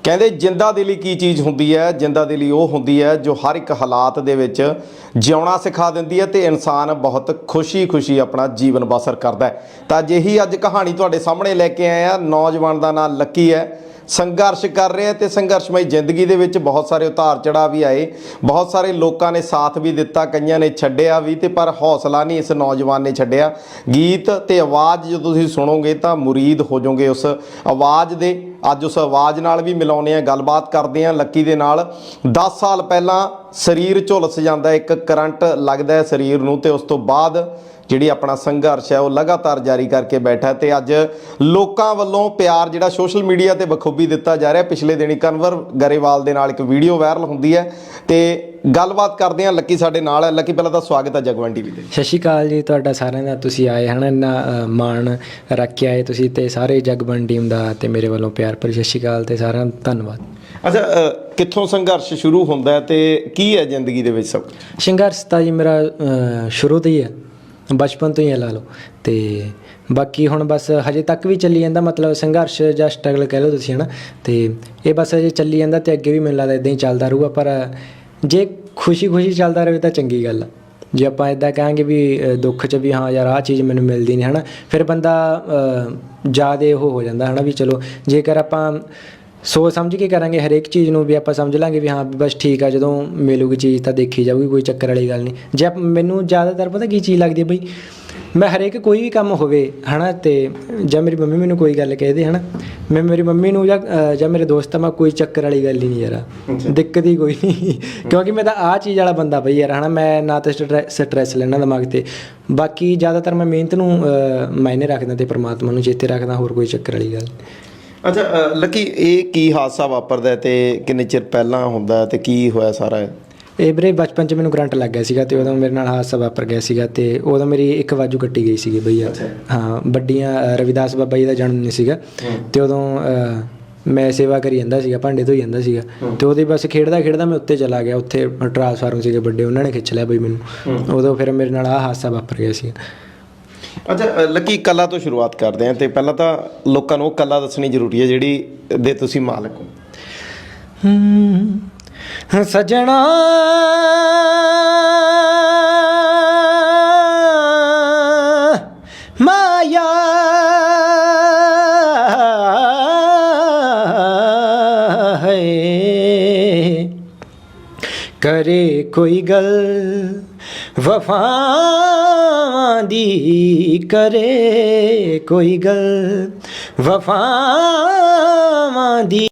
ਕਹਿੰਦੇ ਜਿੰਦਾ ਦਿਲੀ ਕੀ ਚੀਜ਼ ਹੁੰਦੀ ਹੈ? ਜਿੰਦਾ ਦਿਲੀ ਉਹ ਹੁੰਦੀ ਹੈ ਜੋ ਹਰ ਇੱਕ ਹਾਲਾਤ ਦੇ ਵਿੱਚ ਜਿਉਣਾ ਸਿਖਾ ਦਿੰਦੀ ਹੈ ਤੇ ਇਨਸਾਨ ਬਹੁਤ ਖੁਸ਼ੀ-ਖੁਸ਼ੀ ਆਪਣਾ ਜੀਵਨ ਬਸਰ ਕਰਦਾ ਹੈ। ਤਾਂ ਅਜਿਹੀ ਅੱਜ ਕਹਾਣੀ ਤੁਹਾਡੇ ਸਾਹਮਣੇ ਲੈ ਕੇ ਆਏ ਆ ਨੌਜਵਾਨ ਦਾ ਨਾਮ ਲੱਕੀ ਹੈ। ਸੰਘਰਸ਼ ਕਰ ਰਿਹਾ ਤੇ ਸੰਘਰਸ਼ਮਈ ਜ਼ਿੰਦਗੀ ਦੇ ਵਿੱਚ ਬਹੁਤ ਸਾਰੇ ਉਤਾਰ ਚੜਾਅ ਵੀ ਆਏ। ਬਹੁਤ ਸਾਰੇ ਲੋਕਾਂ ਨੇ ਸਾਥ ਵੀ ਦਿੱਤਾ, ਕਈਆਂ ਨੇ ਛੱਡਿਆ ਵੀ ਤੇ ਪਰ ਹੌਸਲਾ ਨਹੀਂ ਇਸ ਨੌਜਵਾਨ ਨੇ ਛੱਡਿਆ। ਗੀਤ ਤੇ ਆਵਾਜ਼ ਜਦੋਂ ਤੁਸੀਂ ਸੁਣੋਗੇ ਤਾਂ ਮੁਰੀਦ ਹੋ ਜਾਓਗੇ ਉਸ ਆਵਾਜ਼ ਦੇ। ਅੱਜ ਉਸ ਆਵਾਜ਼ ਨਾਲ ਵੀ ਮਿਲਾਉਂਦੇ ਆ ਗੱਲਬਾਤ ਕਰਦੇ ਆ ਲੱਕੀ ਦੇ ਨਾਲ। 10 ਸਾਲ ਪਹਿਲਾਂ ਸਰੀਰ ਝੁਲਸ ਜਾਂਦਾ, ਇੱਕ ਕਰੰਟ ਲੱਗਦਾ ਸਰੀਰ ਨੂੰ ਤੇ ਉਸ ਤੋਂ ਬਾਅਦ ਜਿਹੜੀ ਆਪਣਾ ਸੰਘਰਸ਼ ਹੈ ਉਹ ਲਗਾਤਾਰ ਜਾਰੀ ਕਰਕੇ ਬੈਠਾ ਤੇ ਅੱਜ ਲੋਕਾਂ ਵੱਲੋਂ ਪਿਆਰ ਜਿਹੜਾ ਸੋਸ਼ਲ ਮੀਡੀਆ ਤੇ ਬਖੂਬੀ ਦਿੱਤਾ ਜਾ ਰਿਹਾ। ਪਿਛਲੇ ਦਿਨੀ ਕਨਵਰ ਗਰੇਵਾਲ ਦੇ ਨਾਲ ਇੱਕ ਵੀਡੀਓ ਵਾਇਰਲ ਹੁੰਦੀ ਹੈ ਤੇ ਗੱਲਬਾਤ ਕਰਦੇ ਹਾਂ। ਲੱਕੀ ਸਾਡੇ ਨਾਲ ਹੈ। ਲੱਕੀ ਪਹਿਲਾਂ ਤਾਂ ਸਵਾਗਤ ਹੈ ਜਗਵੰਤ ਟੀਵੀ ਤੇ। ਸਤਿ ਸ਼੍ਰੀ ਅਕਾਲ ਜੀ। ਤੁਹਾਡਾ ਸਾਰਿਆਂ ਦਾ ਤੁਸੀਂ ਆਏ ਹਨ ਇੰਨਾ ਮਾਣ ਰੱਖ ਕੇ ਆਏ ਤੁਸੀਂ ਤੇ ਸਾਰੇ ਜਗਬਨ ਟੀਮ ਦਾ ਤੇ ਮੇਰੇ ਵੱਲੋਂ ਪਿਆਰ ਭਰੀ ਸਤਿ ਸ਼੍ਰੀ ਅਕਾਲ ਤੇ ਸਾਰਿਆਂ ਦਾ ਧੰਨਵਾਦ। ਅੱਛਾ ਕਿੱਥੋਂ ਸੰਘਰਸ਼ ਸ਼ੁਰੂ ਹੁੰਦਾ ਤੇ ਕੀ ਹੈ ਜ਼ਿੰਦਗੀ ਦੇ ਵਿੱਚ ਸਭ? ਸੰਘਰਸ਼ ਤਾਂ ਜੀ ਮੇਰਾ ਸ਼ੁਰੂ ਤੋਂ ਹੀ ਹੈ। ਬਚਪਨ ਤੋਂ ਹੀ ਹੈ ਲਾ ਲਓ। ਤੇ ਬਾਕੀ ਹੁਣ ਬਸ ਹਜੇ ਤੱਕ ਵੀ ਚੱਲੀ ਜਾਂਦਾ, ਮਤਲਬ ਸੰਘਰਸ਼ ਜਾਂ ਸਟਰਗਲ ਕਹਿ ਲਓ ਤੁਸੀਂ ਹਨਾ। ਤੇ ਇਹ ਬਸ ਹਜੇ ਚੱਲੀ ਜਾਂਦਾ ਤੇ ਅੱਗੇ ਵੀ ਮੈਨੂੰ ਲੱਗਦਾ ਇਦਾਂ ਹੀ ਚੱਲਦਾ ਰਹੂਗਾ, ਪਰ ਜੇ ਖੁਸ਼ੀ-ਖੁਸ਼ੀ ਚੱਲਦਾ ਰਹੇ ਤਾਂ ਚੰਗੀ ਗੱਲ ਆ। ਜੇ ਆਪਾਂ ਇਦਾਂ ਕਹਾਂਗੇ ਵੀ ਦੁੱਖ 'ਚ ਵੀ ਹਾਂ ਯਾਰ ਆਹ ਚੀਜ਼ ਮੈਨੂੰ ਮਿਲਦੀ ਨਹੀਂ ਹਨਾ, ਫਿਰ ਬੰਦਾ ਜਿਆਦੇ ਉਹ ਹੋ ਜਾਂਦਾ ਹਨਾ ਵੀ ਚਲੋ, ਜੇਕਰ ਆਪਾਂ ਸੋਚ ਸਮਝ ਕੇ ਕਰਾਂਗੇ ਹਰੇਕ ਚੀਜ਼ ਨੂੰ ਵੀ ਆਪਾਂ ਸਮਝ ਲਾਂਗੇ ਵੀ ਹਾਂ ਵੀ ਬਸ ਠੀਕ ਆ ਜਦੋਂ ਮਿਲੂਗੀ ਚੀਜ਼ ਤਾਂ ਦੇਖੀ ਜਾਊਗੀ ਕੋਈ ਚੱਕਰ ਵਾਲੀ ਗੱਲ ਨਹੀਂ। ਜੇ ਆਪ- ਮੈਨੂੰ ਜ਼ਿਆਦਾਤਰ ਪਤਾ ਕੀ ਚੀਜ਼ ਲੱਗਦੀ ਹੈ ਬਈ ਮੈਂ ਹਰੇਕ ਕੋਈ ਵੀ ਕੰਮ ਹੋਵੇ ਹਨਾ ਤੇ ਜਾਂ ਮੇਰੀ ਮੰਮੀ ਮੈਨੂੰ ਕੋਈ ਗੱਲ ਕਹਦੇ ਹਨਾ ਮੈਂ ਮੇਰੀ ਮੰਮੀ ਨੂੰ ਜਾਂ ਅ, ਜਾਂ ਮੇਰੇ ਦੋਸਤ ਆ ਮੈਂ ਕੋਈ ਚੱਕਰ ਵਾਲੀ ਗੱਲ ਹੀ ਨਹੀਂ ਯਾਰ। ਦਿੱਕਤ ਹੀ ਕੋਈ ਨਹੀਂ। ਕਿਉਂਕਿ ਮੈਂ ਤਾਂ ਆਹ ਚੀਜ਼ ਵਾਲਾ ਬੰਦਾ ਬਈ ਯਾਰ ਹਨਾ ਮੈਂ ਨਾ ਤਾਂ ਸਟ੍ਰੈਸ ਲੈਣਾ ਦਿਮਾਗ ਤੇ। ਬਾਕੀ ਜ਼ਿਆਦਾਤਰ ਮੈਂ ਮਿਹਨਤ ਨੂੰ ਅ, ਮਾਇਨੇ ਰੱਖਦਾ ਤੇ ਪ੍ਰਮਾਤਮਾ ਨੂੰ ਚੇਤੇ ਰੱਖਦਾ ਹੋਰ ਕੋਈ ਚੱਕਰ ਵਾਲੀ ਗੱਲ ਨਹੀਂ। ਅੱਛਾ ਅ, ਲੱਕੀ ਇਹ ਕੀ ਹਾਦਸਾ ਵਾਪਰਦਾ ਹੈ ਤੇ ਕਿੰਨੇ ਚਿਰ ਪਹਿਲਾਂ ਹੁੰਦਾ ਹੈ ਤੇ ਕੀ ਹੋਇਆ ਸਾਰਾ? ਇਹ? ਇਹ ਵੀਰੇ ਬਚਪਨ ਚ ਮੈਨੂੰ ਕਰੰਟ ਲੱਗ ਗਿਆ ਸੀਗਾ ਤੇ ਉਦੋਂ ਮੇਰੇ ਨਾਲ ਹਾਦਸਾ ਵਾਪਰ ਗਿਆ ਸੀਗਾ ਤੇ ਉਦੋਂ ਮੇਰੀ ਇੱਕ ਵਾਜੂ ਕੱਟੀ ਗਈ ਸੀਗੀ ਬਈਆ ਹਾਂ ਵੱਡੀਆਂ ਅ, ਰਵਿਦਾਸ ਬਾਬਾ ਜੀ ਦਾ ਜਨਮ ਨਹੀਂ ਸੀਗਾ ਤੇ ਉਦੋਂ ਅ, ਮੈਂ ਸੇਵਾ ਕਰੀ ਜਾਂਦਾ ਸੀਗਾ ਭਾਂਡੇ ਧੋਈ ਜਾਂਦਾ ਸੀਗਾ ਤੇ ਉਹਦੇ ਬਸ ਖੇਡਦਾ ਖੇਡਦਾ ਮੈਂ ਉੱਤੇ ਚਲਾ ਗਿਆ ਉੱਥੇ ਟਰਾਂਸਫਾਰਮ ਸੀਗੇ ਵੱਡੇ ਉਹਨਾਂ ਨੇ ਖਿੱਚ ਲਿਆ ਬਈ ਮੈਨੂੰ। ਉਦੋਂ ਫਿਰ ਮੇਰੇ ਨਾਲ ਆਹ ਹਾਦਸਾ ਵਾਪਰ ਗਿਆ ਸੀ ਅੱਛਾ ਲੱਕੀ ਕਲਾ ਤੋਂ ਸ਼ੁਰੂਆਤ ਕਰਦੇ ਹਾਂ ਤੇ ਪਹਿਲਾਂ ਤਾਂ ਲੋਕਾਂ ਨੂੰ ਉਹ ਕਲਾ ਦੱਸਣੀ ਜ਼ਰੂਰੀ ਹੈ ਜਿਹੜੀ ਦੇ ਤੁਸੀਂ ਮਾਲਕ ਹੋ। ਹਮ, ਸਜਣਾ। ਮਾਇਆ। ਹੈ ਕਰੇ ਕੋਈ ਗੱਲ ਵਫਾ ਦੀ ਕਰੇ ਕੋਈ ਗਲ ਵਫਾਵਾਂ ਦੀ